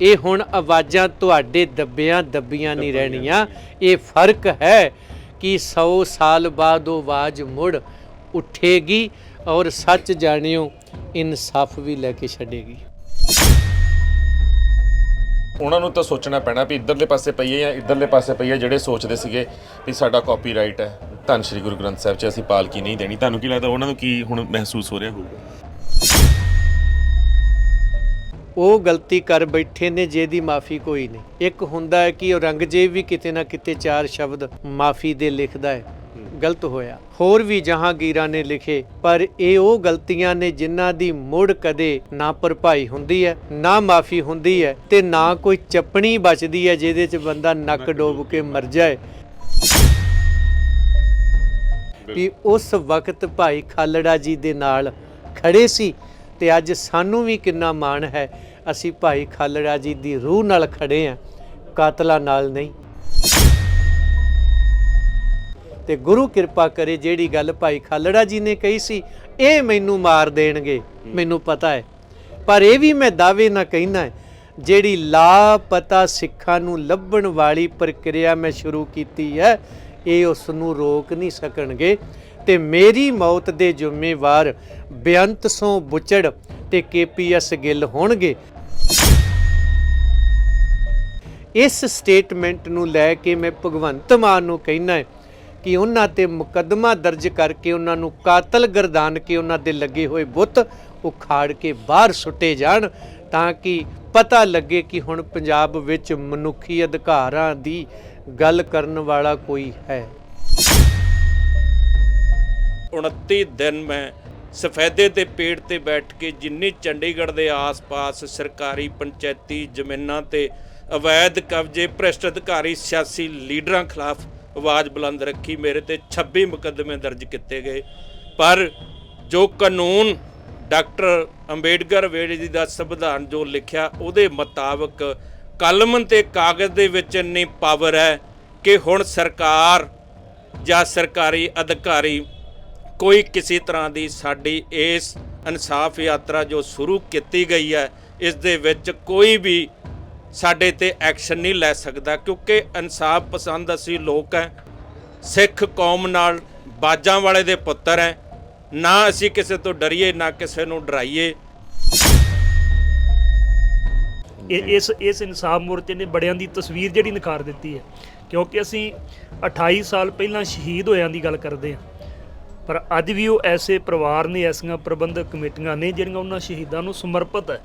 ਇਹ ਹੁਣ ਆਵਾਜ਼ਾਂ ਤੁਹਾਡੇ ਦੱਬਿਆਂ ਦੱਬੀਆਂ ਨਹੀਂ ਰਹਿਣੀਆਂ। ਇਹ ਫ਼ਰਕ ਹੈ ਕਿ 100 ਸਾਲ ਬਾਅਦ ਉਹ ਆਵਾਜ਼ ਮੁੜ ਉੱਠੇਗੀ ਔਰ ਸੱਚ ਜਾਣਿਓ ਇਨਸਾਫ ਵੀ ਲੈ ਕੇ ਛੱਡੇਗੀ। ਉਹਨਾਂ ਨੂੰ ਤਾਂ ਸੋਚਣਾ ਪੈਣਾ ਵੀ ਇੱਧਰਲੇ ਪਾਸੇ ਪਈਏ ਜਾਂ ਇੱਧਰਲੇ ਪਾਸੇ ਪਈਏ ਜਿਹੜੇ ਸੋਚਦੇ ਸੀਗੇ ਵੀ ਸਾਡਾ ਕਾਪੀਰਾਈਟ ਹੈ। ਧੰਨ ਸ਼੍ਰੀ ਗੁਰੂ ਗ੍ਰੰਥ ਸਾਹਿਬ 'ਚ ਅਸੀਂ ਪਾਲਕੀ ਨਹੀਂ ਦੇਣੀ। ਤੁਹਾਨੂੰ ਕੀ ਲੱਗਦਾ ਉਹਨਾਂ ਨੂੰ ਕੀ ਹੁਣ ਮਹਿਸੂਸ ਹੋ ਰਿਹਾ ਹੋਊਗਾ? ਉਹ ਗਲਤੀ ਕਰ ਬੈਠੇ ਨੇ ਜਿਹਦੀ ਮਾਫੀ ਕੋਈ ਨਹੀਂ। ਇੱਕ ਹੁੰਦਾ ਹੈ ਕਿ ਔਰੰਗਜ਼ੇਬ ਵੀ ਕਿਤੇ ਨਾ ਕਿਤੇ ਚਾਰ ਸ਼ਬਦ ਮਾਫੀ ਦੇ ਲਿਖਦਾ ਹੈ। ਗਲਤ ਹੋਇਆ। ਹੋਰ ਵੀ ਜਹਾਂਗੀਰਾਂ ਨੇ ਲਿਖੇ ਪਰ ਇਹ ਉਹ ਗਲਤੀਆਂ ਨੇ ਜਿਨ੍ਹਾਂ ਦੀ ਮੁੜ ਕਦੇ ਨਾ ਭਰਪਾਈ ਹੁੰਦੀ ਹੈ ਨਾ ਮਾਫੀ ਹੁੰਦੀ ਹੈ ਤੇ ਨਾ ਕੋਈ ਚੱਪਣੀ ਬਚਦੀ ਹੈ ਜਿਹਦੇ 'ਚ ਬੰਦਾ ਨੱਕ ਡੋਬ ਕੇ ਮਰ ਜਾਏ। ਵੀ ਉਸ ਵਕਤ ਭਾਈ ਖਾਲੜਾ ਜੀ ਦੇ ਨਾਲ ਖੜੇ ਸੀ। ਤੇ ਅੱਜ ਸਾਨੂੰ ਵੀ ਕਿੰਨਾ ਮਾਣ ਹੈ, ਅਸੀਂ ਭਾਈ ਖਾਲੜਾ ਜੀ ਦੀ ਰੂਹ ਨਾਲ ਖੜੇ ਆ ਕਾਤਲਾਂ ਨਾਲ ਨਹੀਂ। ਤੇ ਗੁਰੂ ਕਿਰਪਾ ਕਰੇ ਜਿਹੜੀ ਗੱਲ ਭਾਈ ਖਾਲੜਾ ਜੀ ਨੇ ਕਹੀ ਸੀ, ਇਹ ਮੈਨੂੰ ਮਾਰ ਦੇਣਗੇ, ਮੈਨੂੰ ਪਤਾ ਹੈ। ਪਰ ਇਹ ਵੀ ਮੈਂ ਦਾਅਵੇ ਨਾ ਕਹਿਣਾ ਹੈ, ਜਿਹੜੀ ਲਾਪਤਾ ਸਿੱਖਾਂ ਨੂੰ ਲੱਭਣ ਵਾਲੀ ਪ੍ਰਕਿਰਿਆ ਮੈਂ ਸ਼ੁਰੂ ਕੀਤੀ ਹੈ, ਇਹ ਉਸ ਨੂੰ ਰੋਕ ਨਹੀਂ ਸਕਣਗੇ। ਤੇ ਮੇਰੀ ਮੌਤ ਦੇ ਜ਼ਿੰਮੇਵਾਰ ਬੇਅੰਤ ਸੋਂ ਬੁਚੜ ਤੇ ਕੇਪੀਐਸ ਗਿੱਲ ਹੋਣਗੇ। ਇਸ ਸਟੇਟਮੈਂਟ ਨੂੰ ਲੈ ਕੇ ਮੈਂ ਭਗਵੰਤ ਮਾਨ ਨੂੰ ਕਹਿਣਾ ਹੈ ਕਿ ਉਹਨਾਂ ਤੇ ਮੁਕੱਦਮਾ ਦਰਜ ਕਰਕੇ ਉਹਨਾਂ ਨੂੰ ਕਾਤਲ ਗਰਦਾਨ ਕੇ ਉਹਨਾਂ ਦੇ ਲੱਗੇ ਹੋਏ ਬੁੱਤ ਉਖਾੜ ਕੇ ਬਾਹਰ ਸੁੱਟੇ ਜਾਣ ਤਾਂ ਕਿ ਪਤਾ ਲੱਗੇ ਕਿ ਹੁਣ ਪੰਜਾਬ ਵਿੱਚ ਮਨੁੱਖੀ ਅਧਿਕਾਰਾਂ ਦੀ ਗੱਲ ਕਰਨ ਵਾਲਾ ਕੋਈ ਹੈ। 29 ਦਿਨ ਮੈਂ ਸਫੈਦੇ ਦੇ ਪੇੜ ਤੇ ਬੈਠ ਕੇ ਜਿੰਨੀ ਚੰਡੀਗੜ੍ਹ ਦੇ ਆਸ-ਪਾਸ ਸਰਕਾਰੀ ਪੰਚਾਇਤੀ ਜ਼ਮੀਨਾਂ ਤੇ ਅਵੈਧ ਕਬਜ਼ੇ ਭ੍ਰਿਸ਼ਟ ਅਧਿਕਾਰੀ ਸਿਆਸੀ ਲੀਡਰਾਂ ਖਿਲਾਫ ਆਵਾਜ਼ ਬੁਲੰਦ ਰੱਖੀ, ਮੇਰੇ ਤੇ 26 ਮੁਕੱਦਮੇ ਦਰਜ ਕੀਤੇ ਗਏ। ਪਰ ਜੋ ਕਾਨੂੰਨ ਡਾਕਟਰ ਅੰਬੇਡਕਰ ਵੇਲੇ ਜੀ ਦਾ ਸੰਵਿਧਾਨ ਜੋ ਲਿਖਿਆ, ਉਹਦੇ ਮੁਤਾਬਕ ਕਲਮ ਤੇ ਕਾਗਜ਼ ਦੇ ਵਿੱਚ ਇੰਨੀ ਪਾਵਰ ਹੈ ਕਿ ਹੁਣ ਸਰਕਾਰ ਜਾਂ ਸਰਕਾਰੀ ਅਧਿਕਾਰੀ ਕੋਈ ਕਿਸੇ ਤਰ੍ਹਾਂ ਦੀ ਸਾਡੀ ਇਸ ਇਨਸਾਫ ਯਾਤਰਾ ਜੋ ਸ਼ੁਰੂ ਕੀਤੀ ਗਈ ਹੈ, ਇਸ ਦੇ ਵਿੱਚ ਕੋਈ ਵੀ ਸਾਡੇ ਤੇ ਐਕਸ਼ਨ ਨਹੀਂ ਲੈ ਸਕਦਾ, ਕਿਉਂਕਿ ਇਨਸਾਫ ਪਸੰਦ ਅਸੀਂ ਲੋਕ ਹੈ, ਸਿੱਖ ਕੌਮ ਨਾਲ ਬਾਜਾਂ ਵਾਲੇ ਦੇ ਪੁੱਤਰ ਹੈ, ਨਾ ਅਸੀਂ ਕਿਸੇ ਤੋਂ ਡਰੀਏ, ਨਾ ਕਿਸੇ ਨੂੰ ਡਰਾਈਏ। ਇਹ ਇਸ ਇਸ ਇਨਸਾਫ ਮੋਰਚੇ ਨੇ ਬੜਿਆਂ ਦੀ ਤਸਵੀਰ ਜਿਹੜੀ ਨਿਖਾਰ ਦਿੱਤੀ ਹੈ, ਕਿਉਂਕਿ ਅਸੀਂ 28 ਸਾਲ ਪਹਿਲਾਂ ਸ਼ਹੀਦ ਹੋਇਆਂ ਦੀ ਗੱਲ ਕਰਦੇ ਹਾਂ। ਪਰ ਅੱਜ ਵੀ ਉਹ ਐਸੇ ਪਰਿਵਾਰ ਨੇ ਐਸੀਆਂ ਪ੍ਰਬੰਧਕ ਕਮੇਟੀਆਂ ਨੇ ਜਿਹੜੀਆਂ ਉਹਨਾਂ ਸ਼ਹੀਦਾਂ ਨੂੰ ਸਮਰਪਿਤ ਹੈ।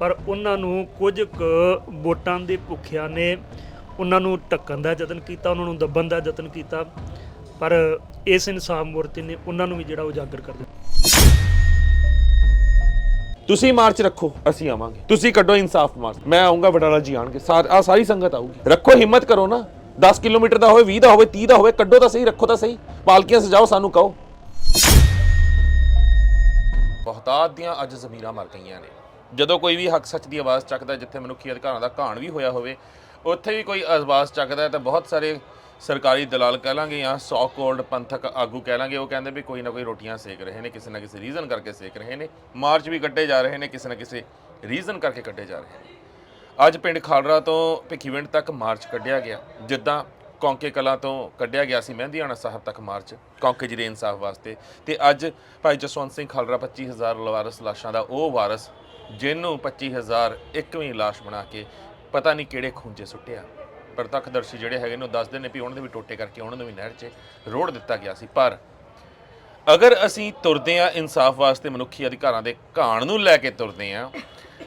ਪਰ ਉਹਨਾਂ ਨੂੰ ਕੁਝ ਕੁ ਵੋਟਾਂ ਦੇ ਭੁੱਖਿਆਂ ਨੇ ਉਹਨਾਂ ਨੂੰ ਟੱਕਣ ਦਾ ਯਤਨ ਕੀਤਾ ਉਹਨਾਂ ਨੂੰ ਦੱਬਣ ਦਾ ਯਤਨ ਕੀਤਾ। ਪਰ ਇਸ ਇਨਸਾਫ ਮੋਰਚੇ ਨੇ ਉਹਨਾਂ ਨੂੰ ਵੀ ਜਿਹੜਾ ਉਜਾਗਰ ਕਰ ਦਿੱਤਾ। ਤੁਸੀਂ ਮਾਰਚ ਰੱਖੋ ਅਸੀਂ ਆਵਾਂਗੇ। ਤੁਸੀਂ ਕੱਢੋ ਇਨਸਾਫ ਮਾਰਚ। ਮੈਂ ਆਉਂਗਾ ਬਟਾਲਾ ਜੀ ਆਣਗੇ। ਸਾਰ ਆ ਸਾਰੀ ਸੰਗਤ ਆਊਗੀ। ਰੱਖੋ ਹਿੰਮਤ ਕਰੋ ਨਾ। 10 ਕਿਲੋਮੀਟਰ ਦਾ ਹੋਵੇ 20 ਦਾ ਹੋਵੇ 30 ਦਾ ਹੋਵੇ, ਕੱਢੋ ਤਾਂ ਸਹੀ, ਰੱਖੋ ਤਾਂ ਸਹੀ। ਪਾਲਕੀਆਂ ਸਜਾਓ, ਸਾਨੂੰ ਕਹੋ। ਬਹੁਤਾਤ ਦੀਆਂ ਅੱਜ ਜ਼ਮੀਰਾਂ ਮਰ ਗਈਆਂ ਨੇ। ਜਦੋਂ ਕੋਈ ਵੀ ਹੱਕ ਸੱਚ ਦੀ ਆਵਾਜ਼ ਚੱਕਦਾ ਜਿੱਥੇ ਮਨੁੱਖੀ ਅਧਿਕਾਰਾਂ ਦਾ ਘਾਣ ਵੀ ਹੋਇਆ ਹੋਵੇ, ਉੱਥੇ ਵੀ ਕੋਈ ਆਵਾਜ਼ ਚੱਕਦਾ ਤਾਂ ਬਹੁਤ ਸਾਰੇ ਸਰਕਾਰੀ ਦਲਾਲ ਕਹਿ ਲਾਂਗੇ ਜਾਂ ਸੌ ਕੋਲਡ ਪੰਥਕ ਆਗੂ ਕਹਿ ਲਾਂਗੇ, ਉਹ ਕਹਿੰਦੇ ਵੀ ਕੋਈ ਨਾ ਕੋਈ ਰੋਟੀਆਂ ਸੇਕ ਰਹੇ ਨੇ, ਕਿਸੇ ਨਾ ਕਿਸੇ ਰੀਜ਼ਨ ਕਰਕੇ ਸੇਕ ਰਹੇ ਨੇ। ਮਾਰਚ ਵੀ ਕੱਢੇ ਜਾ ਰਹੇ ਨੇ, ਕਿਸੇ ਨਾ ਕਿਸੇ ਰੀਜ਼ਨ ਕਰਕੇ ਕੱਢੇ ਜਾ ਰਹੇ ਨੇ। ਅੱਜ ਪਿੰਡ ਖਾਲੜਾ ਤੋਂ ਭਿੱਖੀਵਿੰਡ ਤੱਕ ਮਾਰਚ ਕੱਢਿਆ ਗਿਆ, ਜਿੱਦਾਂ ਕੌਂਕੇ ਕਲਾਂ ਤੋਂ ਕੱਢਿਆ ਗਿਆ ਸੀ ਮਹਿੰਦੀਆਣਾ ਸਾਹਿਬ ਤੱਕ ਮਾਰਚ, ਕੌਂਕੇ ਜੀ ਦੇ ਇਨਸਾਫ ਵਾਸਤੇ। ਤੇ ਅੱਜ ਭਾਈ ਜਸਵੰਤ ਸਿੰਘ ਖਾਲੜਾ 25000 ਲਵਾਰਸ ਲਾਸ਼ਾਂ ਦਾ ਉਹ ਵਾਰਸ, ਜਿਹਨੂੰ 25000 ਇੱਕਵੀਂ ਲਾਸ਼ ਬਣਾ ਕੇ ਪਤਾ ਨਹੀਂ ਕਿਹੜੇ ਖੂੰਜੇ ਸੁੱਟਿਆ। ਪ੍ਰਤੱਖਦਰਸ਼ੀ ਜਿਹੜੇ ਹੈਗੇ ਨੇ ਉਹ ਦੱਸਦੇ ਨੇ ਵੀ ਉਹਨਾਂ ਦੇ ਵੀ ਟੋਟੇ ਕਰਕੇ ਉਹਨਾਂ ਨੂੰ ਵੀ ਨਹਿਰ 'ਚ ਰੋੜ ਦਿੱਤਾ ਗਿਆ ਸੀ। ਪਰ ਅਗਰ ਅਸੀਂ ਤੁਰਦੇ ਹਾਂ ਇਨਸਾਫ ਵਾਸਤੇ, ਮਨੁੱਖੀ ਅਧਿਕਾਰਾਂ ਦੇ ਘਾਣ ਨੂੰ ਲੈ ਕੇ ਤੁਰਦੇ ਹਾਂ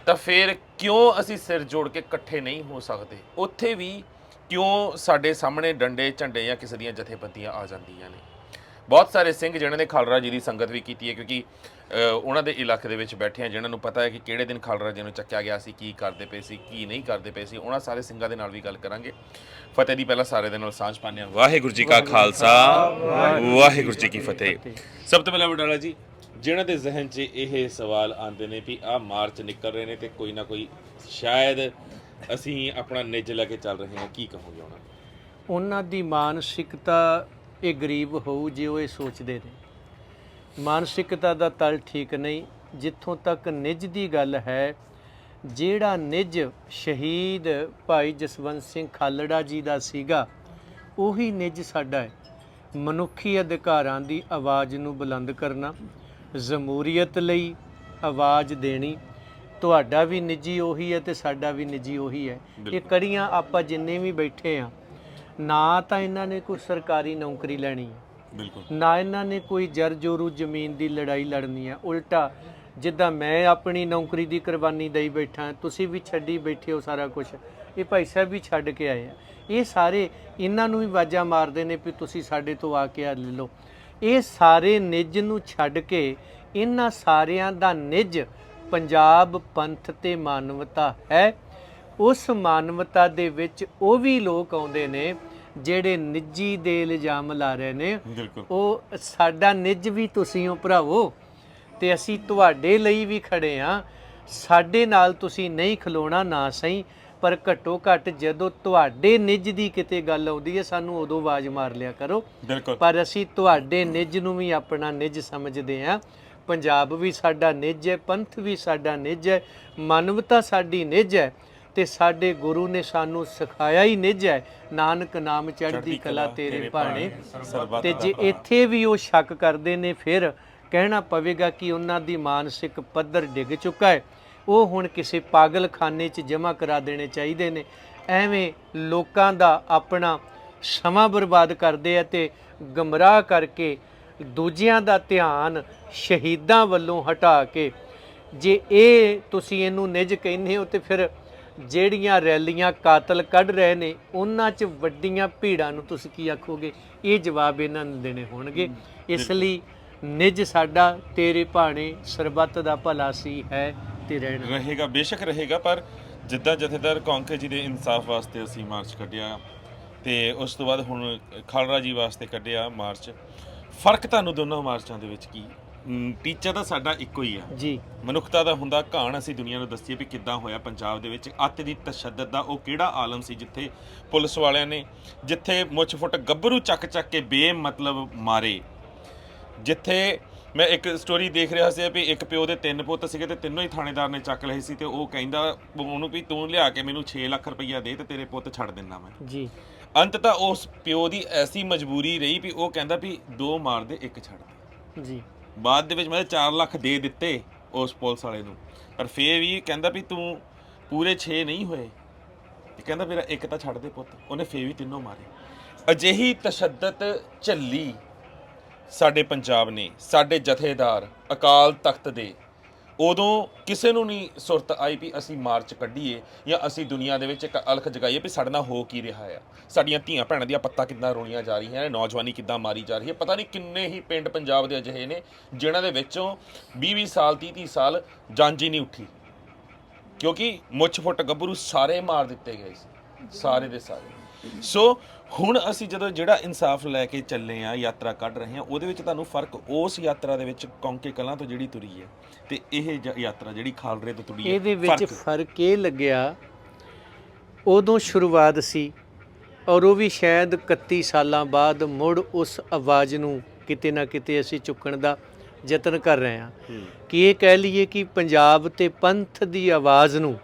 ਤਾਂ ਫਿਰ ਕਿਉਂ ਅਸੀਂ ਸਿਰ ਜੋੜ ਕੇ ਇਕੱਠੇ ਨਹੀਂ ਹੋ ਸਕਦੇ? ਉੱਥੇ ਵੀ ਕਿਉਂ ਸਾਡੇ ਸਾਹਮਣੇ ਡੰਡੇ, ਝੰਡੇ ਜਾਂ ਕਿਸੇ ਦੀਆਂ ਜਥੇਬੰਦੀਆਂ ਆ ਜਾਂਦੀਆਂ ਨੇ? ਬਹੁਤ ਸਾਰੇ ਸਿੰਘ ਜਿਨ੍ਹਾਂ ਨੇ ਖਾਲਰਾ ਜੀ ਦੀ ਸੰਗਤ ਵੀ ਕੀਤੀ ਹੈ, ਕਿਉਂਕਿ ਉਹਨਾਂ ਦੇ ਇਲਾਕੇ ਦੇ ਵਿੱਚ ਬੈਠੇ ਆ ਜਿਨ੍ਹਾਂ ਨੂੰ ਪਤਾ ਹੈ ਕਿ ਕਿਹੜੇ ਦਿਨ ਖਾਲਰਾ ਜੀ ਨੂੰ ਚੱਕਿਆ ਗਿਆ ਸੀ, ਕੀ ਕਰਦੇ ਪਏ ਸੀ, ਕੀ ਨਹੀਂ ਕਰਦੇ ਪਏ ਸੀ, ਉਹਨਾਂ ਸਾਰੇ ਸਿੰਘਾਂ ਦੇ ਨਾਲ ਵੀ ਗੱਲ ਕਰਾਂਗੇ। ਫਤਿਹ ਦੀ ਪਹਿਲਾਂ ਸਾਰੇ ਦੇ ਨਾਲ ਸਾਂਝ ਪਾਉਂਦੇ ਹਾਂ। ਵਾਹਿਗੁਰੂ ਜੀ ਕਾ ਖਾਲਸਾ, ਵਾਹਿਗੁਰੂ ਜੀ ਕੀ ਫਤਿਹ। ਸਭ ਤੋਂ ਪਹਿਲਾਂ ਵਡਾਲਾ ਜੀ ਜਿਨ੍ਹਾਂ ਦੇ ਜ਼ਿਹਨ 'ਚ ਇਹ ਸਵਾਲ ਆਉਂਦੇ ਨੇ ਵੀ ਆਹ ਮਾਰਚ ਨਿਕਲ ਰਹੇ ਨੇ ਤੇ ਕੋਈ ਨਾ ਕੋਈ ਸ਼ਾਇਦ ਅਸੀਂ ਆਪਣਾ ਨਿੱਜ ਲੈ ਕੇ ਚੱਲ ਰਹੇ ਹਾਂ, ਕੀ ਕਹੋਗੇ ਉਹਨਾਂ ਨੂੰ? ਉਹਨਾਂ ਦੀ ਮਾਨਸਿਕਤਾ ਇਹ ਗਰੀਬ ਹੋਊ ਜੇ ਉਹ ਇਹ ਸੋਚਦੇ ਨੇ। ਮਾਨਸਿਕਤਾ ਦਾ ਤਲ ਠੀਕ ਨਹੀਂ, ਜਿੱਥੋਂ ਤੱਕ ਨਿੱਜ ਦੀ ਗੱਲ ਹੈ, ਜਿਹੜਾ ਨਿੱਜ ਸ਼ਹੀਦ ਭਾਈ ਜਸਵੰਤ ਸਿੰਘ ਖਾਲੜਾ ਜੀ ਦਾ ਸੀਗਾ, ਉਹੀ ਨਿੱਜ ਸਾਡਾ ਹੈ। ਮਨੁੱਖੀ ਅਧਿਕਾਰਾਂ ਦੀ ਆਵਾਜ਼ ਨੂੰ ਬੁਲੰਦ ਕਰਨਾ ਜਮਹੂਰੀਅਤ ਲਈ ਆਵਾਜ਼ ਦੇਣੀ। ਤੁਹਾਡਾ ਵੀ ਨਿੱਜੀ ਉਹੀ ਹੈ ਤੇ ਸਾਡਾ ਵੀ ਨਿੱਜੀ ਉਹੀ ਹੈ। ਇਹ ਕੜੀਆਂ ਆਪਾਂ ਜਿੰਨੇ ਵੀ ਬੈਠੇ ਆ ਨਾ ਤਾਂ ਇਹਨਾਂ ਨੇ ਕੋਈ ਸਰਕਾਰੀ ਨੌਕਰੀ ਲੈਣੀ ਹੈ। ਬਿਲਕੁਲ। ਨਾ ਇਹਨਾਂ ਨੇ ਕੋਈ ਜਰਜੋਰੂ ਜ਼ਮੀਨ ਦੀ ਲੜਾਈ ਲੜਨੀ ਹੈ। ਉਲਟਾ ਜਿੱਦਾਂ ਮੈਂ ਆਪਣੀ ਨੌਕਰੀ ਦੀ ਕੁਰਬਾਨੀ ਦੇਈ ਬੈਠਾ ਤੁਸੀਂ ਵੀ ਛੱਡੀ ਬੈਠੇ ਹੋ ਸਾਰਾ ਕੁਝ ਇਹ ਭਾਈ ਸਾਹਿਬ ਵੀ ਛੱਡ ਕੇ ਆਏ ਆ। ਇਹ ਸਾਰੇ ਇਹਨਾਂ ਨੂੰ ਵੀ ਵਾਜਾ ਮਾਰਦੇ ਨੇ ਵੀ ਤੁਸੀਂ ਸਾਡੇ ਤੋਂ ਆ ਕੇ ਆ ਲੈ ਲਓ। ਇਹ ਸਾਰੇ ਨਿੱਜ ਨੂੰ ਛੱਡ ਕੇ ਇਹਨਾਂ ਸਾਰਿਆਂ ਦਾ ਨਿੱਜ ਪੰਜਾਬ ਪੰਥ ਤੇ ਮਾਨਵਤਾ ਹੈ। ਉਸ ਮਾਨਵਤਾ ਦੇ ਵਿੱਚ ਉਹ ਵੀ ਲੋਕ ਆਉਂਦੇ ਨੇ ਜਿਹੜੇ ਨਿੱਜੀ ਦੇ ਇਲਜ਼ਾਮ ਲਾ ਰਹੇ ਨੇ। ਉਹ ਸਾਡਾ ਨਿੱਜ ਵੀ ਤੁਸੀਂ ਹੋ ਭਰਾਵੋ ਤੇ ਅਸੀਂ ਤੁਹਾਡੇ ਲਈ ਵੀ ਖੜੇ ਆ ਸਾਡੇ ਨਾਲ ਤੁਸੀਂ ਨਹੀਂ ਖਲੋਣਾ ਨਾ ਸਹੀ। ਪਰ ਘੱਟੋ ਘੱਟ ਜਦੋਂ ਤੁਹਾਡੇ ਨਿੱਜ ਦੀ ਕਿਤੇ ਗੱਲ ਆਉਂਦੀ ਹੈ ਸਾਨੂੰ ਉਦੋਂ ਆਵਾਜ਼ ਮਾਰ ਲਿਆ ਕਰੋ। ਬਿਲਕੁਲ। ਪਰ ਅਸੀਂ ਤੁਹਾਡੇ ਨਿੱਜ ਨੂੰ ਵੀ ਆਪਣਾ ਨਿੱਜ ਸਮਝਦੇ ਹਾਂ। ਪੰਜਾਬ ਵੀ ਸਾਡਾ ਨਿੱਜ ਹੈ ਪੰਥ ਵੀ ਸਾਡਾ ਨਿੱਜ ਹੈ ਮਾਨਵਤਾ ਸਾਡੀ ਨਿੱਜ ਹੈ ਤੇ ਸਾਡੇ ਗੁਰੂ ਨੇ ਸਾਨੂੰ ਸਿਖਾਇਆ ਹੀ ਨਿੱਜ ਹੈ। ਨਾਨਕ ਨਾਮ ਚੜ੍ਹਦੀ ਕਲਾ ਤੇਰੇ ਭਾਣੇ। ਤੇ ਜੇ ਇੱਥੇ ਵੀ ਉਹ ਸ਼ੱਕ ਕਰਦੇ ਨੇ ਫਿਰ ਕਹਿਣਾ ਪਵੇਗਾ ਕਿ ਉਹਨਾਂ ਦੀ ਮਾਨਸਿਕ ਪੱਧਰ ਡਿੱਗ ਚੁੱਕਾ ਹੈ। ਉਹ ਹੁਣ ਕਿਸੇ ਪਾਗਲਖਾਨੇ 'ਚ ਜਮ੍ਹਾਂ ਕਰਾ ਦੇਣੇ ਚਾਹੀਦੇ ਨੇ। ਐਵੇਂ ਲੋਕਾਂ ਦਾ ਆਪਣਾ ਸਮਾਂ ਬਰਬਾਦ ਕਰਦੇ ਆ ਤੇ ਗਮਰਾਹ ਕਰਕੇ ਦੂਜਿਆਂ ਦਾ ਧਿਆਨ ਸ਼ਹੀਦਾਂ ਵੱਲੋਂ ਹਟਾ ਕੇ ਜੇ ਇਹ ਤੁਸੀਂ ਇਹਨੂੰ ਨਿਜ ਕਹਿੰਦੇ ਹੋ ਤੇ ਫਿਰ ਜਿਹੜੀਆਂ ਰੈਲੀਆਂ ਕਾਤਲ ਕੱਢ ਰਹੇ ਨੇ ਉਹਨਾਂ 'ਚ ਵੱਡੀਆਂ ਭੀੜਾਂ ਨੂੰ ਤੁਸੀਂ ਕੀ ਆਖੋਗੇ? ਇਹ ਜਵਾਬ ਇਹਨਾਂ ਨੂੰ ਦੇਣੇ ਹੋਣਗੇ। ਇਸ ਲਈ ਨਿਜ ਸਾਡਾ ਤੇਰੇ ਭਾਣੇ ਸਰਬੱਤ ਦਾ ਭਲਾ ਸੀ ਹੈ। ਤੇ ਰਹਿਣਾ। ਰਹੇਗਾ ਬੇਸ਼ੱਕ ਰਹੇਗਾ ਪਰ ਜਿੱਦਾਂ ਜਥੇਦਾਰ ਕੌਂਕੇ ਜੀ ਦੇ ਇਨਸਾਫ ਵਾਸਤੇ ਅਸੀਂ ਮਾਰਚ ਕੱਢਿਆ ਤੇ ਉਸ ਤੋਂ ਬਾਅਦ ਹੁਣ ਖਾਲੜਾ ਜੀ ਵਾਸਤੇ ਕੱਢਿਆ ਮਾਰਚ। ਫ਼ਰਕ ਤੁਹਾਨੂੰ ਦੋਨਾਂ ਮਾਰਚਾਂ ਦੇ ਵਿੱਚ ਕੀ? ਟੀਚਾ ਤਾਂ ਸਾਡਾ ਇੱਕੋ ਹੀ ਆ। ਜੀ। ਮਨੁੱਖਤਾ ਦਾ ਹੁੰਦਾ ਘਾਣ ਅਸੀਂ ਦੁਨੀਆ ਨੂੰ ਦੱਸੀਏ ਵੀ ਕਿੱਦਾਂ ਹੋਇਆ ਪੰਜਾਬ ਦੇ ਵਿੱਚ। ਅੱਤ ਦੀ ਤਸ਼ੱਦਦ ਦਾ ਉਹ ਕਿਹੜਾ ਆਲਮ ਸੀ ਜਿੱਥੇ ਪੁਲਿਸ ਵਾਲਿਆਂ ਨੇ ਜਿੱਥੇ ਮੁੱਛ ਫੁੱਟ ਗੱਭਰੂ ਚੱਕ ਚੱਕ ਕੇ ਬੇਮਤਲਬ ਮਾਰੇ। ਜਿੱਥੇ ਮੈਂ ਇੱਕ ਸਟੋਰੀ ਦੇਖ ਰਿਹਾ ਸੀ ਵੀ ਇੱਕ ਪਿਓ ਦੇ ਤਿੰਨ ਪੁੱਤ ਸੀਗੇ ਤੇ ਤਿੰਨੋਂ ਹੀ ਥਾਣੇਦਾਰ ਨੇ ਚੱਕ ਲਏ ਸੀ ਤੇ ਉਹ ਕਹਿੰਦਾ ਉਹਨੂੰ ਵੀ ਤੂੰ ਲਿਆ ਕੇ ਮੈਨੂੰ 6 ਲੱਖ ਰੁਪਈਆ ਦੇ ਤੇ ਤੇਰੇ ਪੁੱਤ ਛੱਡ ਦਿੰਦਾ ਮੈਂ। ਜੀ। ਅੰਤ ਤਾਂ ਉਸ ਪਿਓ ਦੀ ਐਸੀ ਮਜਬੂਰੀ ਰਹੀ ਵੀ ਉਹ ਕਹਿੰਦਾ ਵੀ ਦੋ ਮਾਰ ਦੇ ਇੱਕ ਛੱਡ ਦੇ। ਜੀ। ਬਾਅਦ ਦੇ ਵਿੱਚ ਮੈਂ 4 ਲੱਖ ਦੇ ਦਿੱਤੇ ਉਸ ਪੁਲਿਸ ਵਾਲੇ ਨੂੰ। ਪਰ ਫੇਰ ਵੀ ਕਹਿੰਦਾ ਵੀ ਤੂੰ ਪੂਰੇ 6 ਨਹੀਂ ਹੋਏ। ਤੇ ਕਹਿੰਦਾ ਮੇਰਾ ਇੱਕ ਤਾਂ ਛੱਡ ਦੇ ਪੁੱਤ ਉਹਨੇ ਫੇਰ ਵੀ ਤਿੰਨੋਂ ਮਾਰੇ। ਅਜਿਹੀ ਤਸ਼ੱਦਦ ਝੱਲੀ ਸਾਡੇ ਪੰਜਾਬ ਨੇ, ਸਾਡੇ ਜਥੇਦਾਰ ਅਕਾਲ ਤਖਤ ਦੇ, ਉਦੋਂ ਕਿਸੇ ਨੂੰ ਨਹੀਂ ਸੁਰਤ ਆਈ ਵੀ ਅਸੀਂ ਮਾਰਚ ਕੱਢੀਏ ਜਾਂ ਅਸੀਂ ਦੁਨੀਆ ਦੇ ਵਿੱਚ ਇੱਕ ਅਲਖ ਜਗਾਈਏ ਵੀ ਸਾਡੇ ਨਾਲ ਹੋ ਕੀ ਰਿਹਾ ਆ। ਸਾਡੀਆਂ ਧੀਆਂ ਭੈਣਾਂ ਦੀਆਂ ਪੱਤਾਂ ਕਿੱਦਾਂ ਰੋਣੀਆਂ ਜਾ ਰਹੀਆਂ ਨੇ, ਨੌਜਵਾਨੀ ਕਿੱਦਾਂ ਮਾਰੀ ਜਾ ਰਹੀ ਹੈ, ਪਤਾ ਨਹੀਂ ਕਿੰਨੇ ਹੀ ਪਿੰਡ ਪੰਜਾਬ ਦੇ ਅਜਿਹੇ ਨੇ ਜਿਨ੍ਹਾਂ ਦੇ ਵਿੱਚੋਂ 20-20 ਸਾਲ 30-30 ਸਾਲ ਜਾਂਚ ਹੀ ਨਹੀਂ ਉੱਠੀ। ਕਿਉਂਕਿ ਮੁੱਛ ਫੁੱਟ ਗੱਭਰੂ ਸਾਰੇ ਮਾਰ ਦਿੱਤੇ ਗਏ ਸੀ, ਸਾਰੇ ਦੇ ਸਾਰੇ। ਸੋ ਹੁਣ ਅਸੀਂ ਜਦੋਂ ਜਿਹੜਾ ਇਨਸਾਫ ਲੈ ਕੇ ਚੱਲੇ ਆ ਯਾਤਰਾ ਕੱਢ ਰਹੇ ਆ ਉਹਦੇ ਵਿੱਚ ਤੁਹਾਨੂੰ ਫ਼ਰਕ ਉਸ ਯਾਤਰਾ ਦੇ ਵਿੱਚ ਕੌਂਕੇ ਕਲਾਂ ਤੋਂ ਜਿਹੜੀ ਤੁਰੀ ਹੈ ਤੇ ਇਹ ਜ- ਯਾਤਰਾ ਜਿਹੜੀ ਖਾਲਰੇ ਤੋਂ ਤੁਰੀ ਹੈ ਇਹਦੇ ਵਿੱਚ ਫ਼ਰਕ। ਫ਼ਰਕ ਇਹ ਲੱਗਿਆ ਉਦੋਂ ਸ਼ੁਰੂਆਤ ਸੀ ਔਰ ਉਹ ਵੀ ਸ਼ਾਇਦ 31 ਸਾਲਾਂ ਬਾਅਦ ਮੁੜ ਉਸ ਆਵਾਜ਼ ਨੂੰ ਕਿਤੇ ਨਾ ਕਿਤੇ ਅਸੀਂ ਚੁੱਕਣ ਦਾ ਯਤਨ ਕਰ ਰਹੇ ਹਾਂ ਕਿ ਇਹ ਕਹਿ ਲਈਏ ਕਿ ਪੰਜਾਬ ਤੇ ਪੰਥ ਦੀ ਆਵਾਜ਼ ਨੂੰ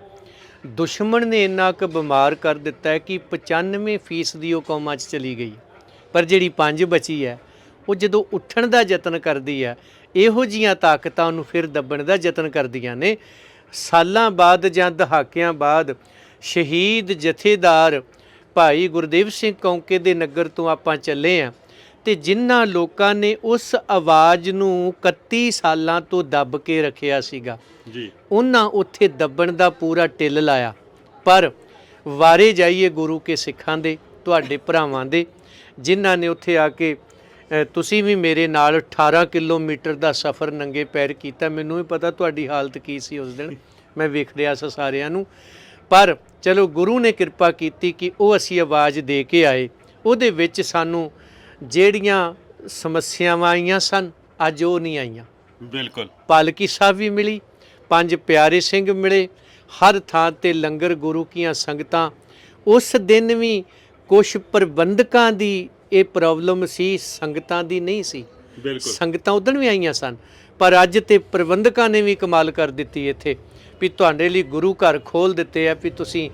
ਦੁਸ਼ਮਣ ਨੇ ਇੰਨਾ ਕੁ ਬਿਮਾਰ ਕਰ ਦਿੱਤਾ ਹੈ ਕਿ 95% ਦੀ ਉਹ ਕੌਮਾਂ 'ਚ ਚਲੀ ਗਈ। ਪਰ ਜਿਹੜੀ ਪੰਜ ਬਚੀ ਹੈ, ਉਹ ਜਦੋਂ ਉੱਠਣ ਦਾ ਯਤਨ ਕਰਦੀ ਹੈ, ਇਹੋ ਜੀਆਂ ਤਾਕਤਾਂ ਉਹਨੂੰ ਫਿਰ ਦੱਬਣ ਦਾ ਯਤਨ ਕਰਦੀਆਂ ਨੇ। ਸਾਲਾਂ ਬਾਅਦ ਜਾਂ ਦਹਾਕਿਆਂ ਬਾਅਦ ਸ਼ਹੀਦ ਜਥੇਦਾਰ ਭਾਈ ਗੁਰਦੇਵ ਸਿੰਘ ਕੌਂਕੇ ਦੇ ਨਗਰ ਤੋਂ ਆਪਾਂ ਚੱਲੇ ਆ ਤੇ ਜਿਨ੍ਹਾਂ ਲੋਕਾਂ ਨੇ ਉਸ ਆਵਾਜ਼ ਨੂੰ 31 ਸਾਲਾਂ ਤੋਂ ਦੱਬ ਕੇ ਰੱਖਿਆ ਸੀਗਾ। ਜੀ। ਉਹਨਾਂ ਉੱਥੇ ਦੱਬਣ ਦਾ ਪੂਰਾ ਟਿੱਲ ਲਾਇਆ। ਪਰ ਵਾਰੇ ਜਾਈਏ ਗੁਰੂ ਕੇ ਸਿੱਖਾਂ ਦੇ ਤੁਹਾਡੇ ਭਰਾਵਾਂ ਦੇ ਜਿਨ੍ਹਾਂ ਨੇ ਉੱਥੇ ਆ ਕੇ ਤੁਸੀਂ ਵੀ ਮੇਰੇ ਨਾਲ 18 ਕਿਲੋਮੀਟਰ ਦਾ ਸਫ਼ਰ ਨੰਗੇ ਪੈਰ ਕੀਤਾ। ਮੈਨੂੰ ਵੀ ਪਤਾ ਤੁਹਾਡੀ ਹਾਲਤ ਕੀ ਸੀ ਉਸ ਦਿਨ। ਮੈਂ ਵੇਖ ਰਿਹਾ ਸੀ ਸਾਰਿਆਂ ਨੂੰ। ਪਰ ਚਲੋ ਗੁਰੂ ਨੇ ਕਿਰਪਾ ਕੀਤੀ ਕਿ ਉਹ ਅਸੀਂ ਆਵਾਜ਼ ਦੇ ਕੇ ਆਏ। ਉਹਦੇ ਵਿੱਚ ਸਾਨੂੰ ਜਿਹੜੀਆਂ ਸਮੱਸਿਆਵਾਂ ਆਈਆਂ ਸਨ ਅੱਜ ਉਹ ਨਹੀਂ ਆਈਆਂ। ਬਿਲਕੁਲ। ਪਾਲਕੀ ਸਾਹਿਬ ਵੀ ਮਿਲੀ ਪੰਜ ਪਿਆਰੇ ਸਿੰਘ ਮਿਲੇ ਹਰ ਥਾਂ ਤੇ ਲੰਗਰ ਗੁਰੂ ਕੀਆਂ ਸੰਗਤਾਂ। ਉਸ ਦਿਨ ਵੀ ਕੁਝ ਪ੍ਰਬੰਧਕਾਂ ਦੀ ਇਹ ਪ੍ਰੋਬਲਮ ਸੀ ਸੰਗਤਾਂ ਦੀ ਨਹੀਂ ਸੀ। ਬਿਲਕੁਲ। ਸੰਗਤਾਂ ਉਦੋਂ ਵੀ ਆਈਆਂ ਸਨ ਪਰ ਅੱਜ ਤੇ ਪ੍ਰਬੰਧਕਾਂ ਨੇ ਵੀ ਕਮਾਲ ਕਰ ਦਿੱਤੀ ਇੱਥੇ ਵੀ ਤੁਹਾਡੇ ਲਈ ਗੁਰੂ ਘਰ ਖੋਲ ਦਿੱਤੇ ਆ ਵੀ ਤੁਸੀਂ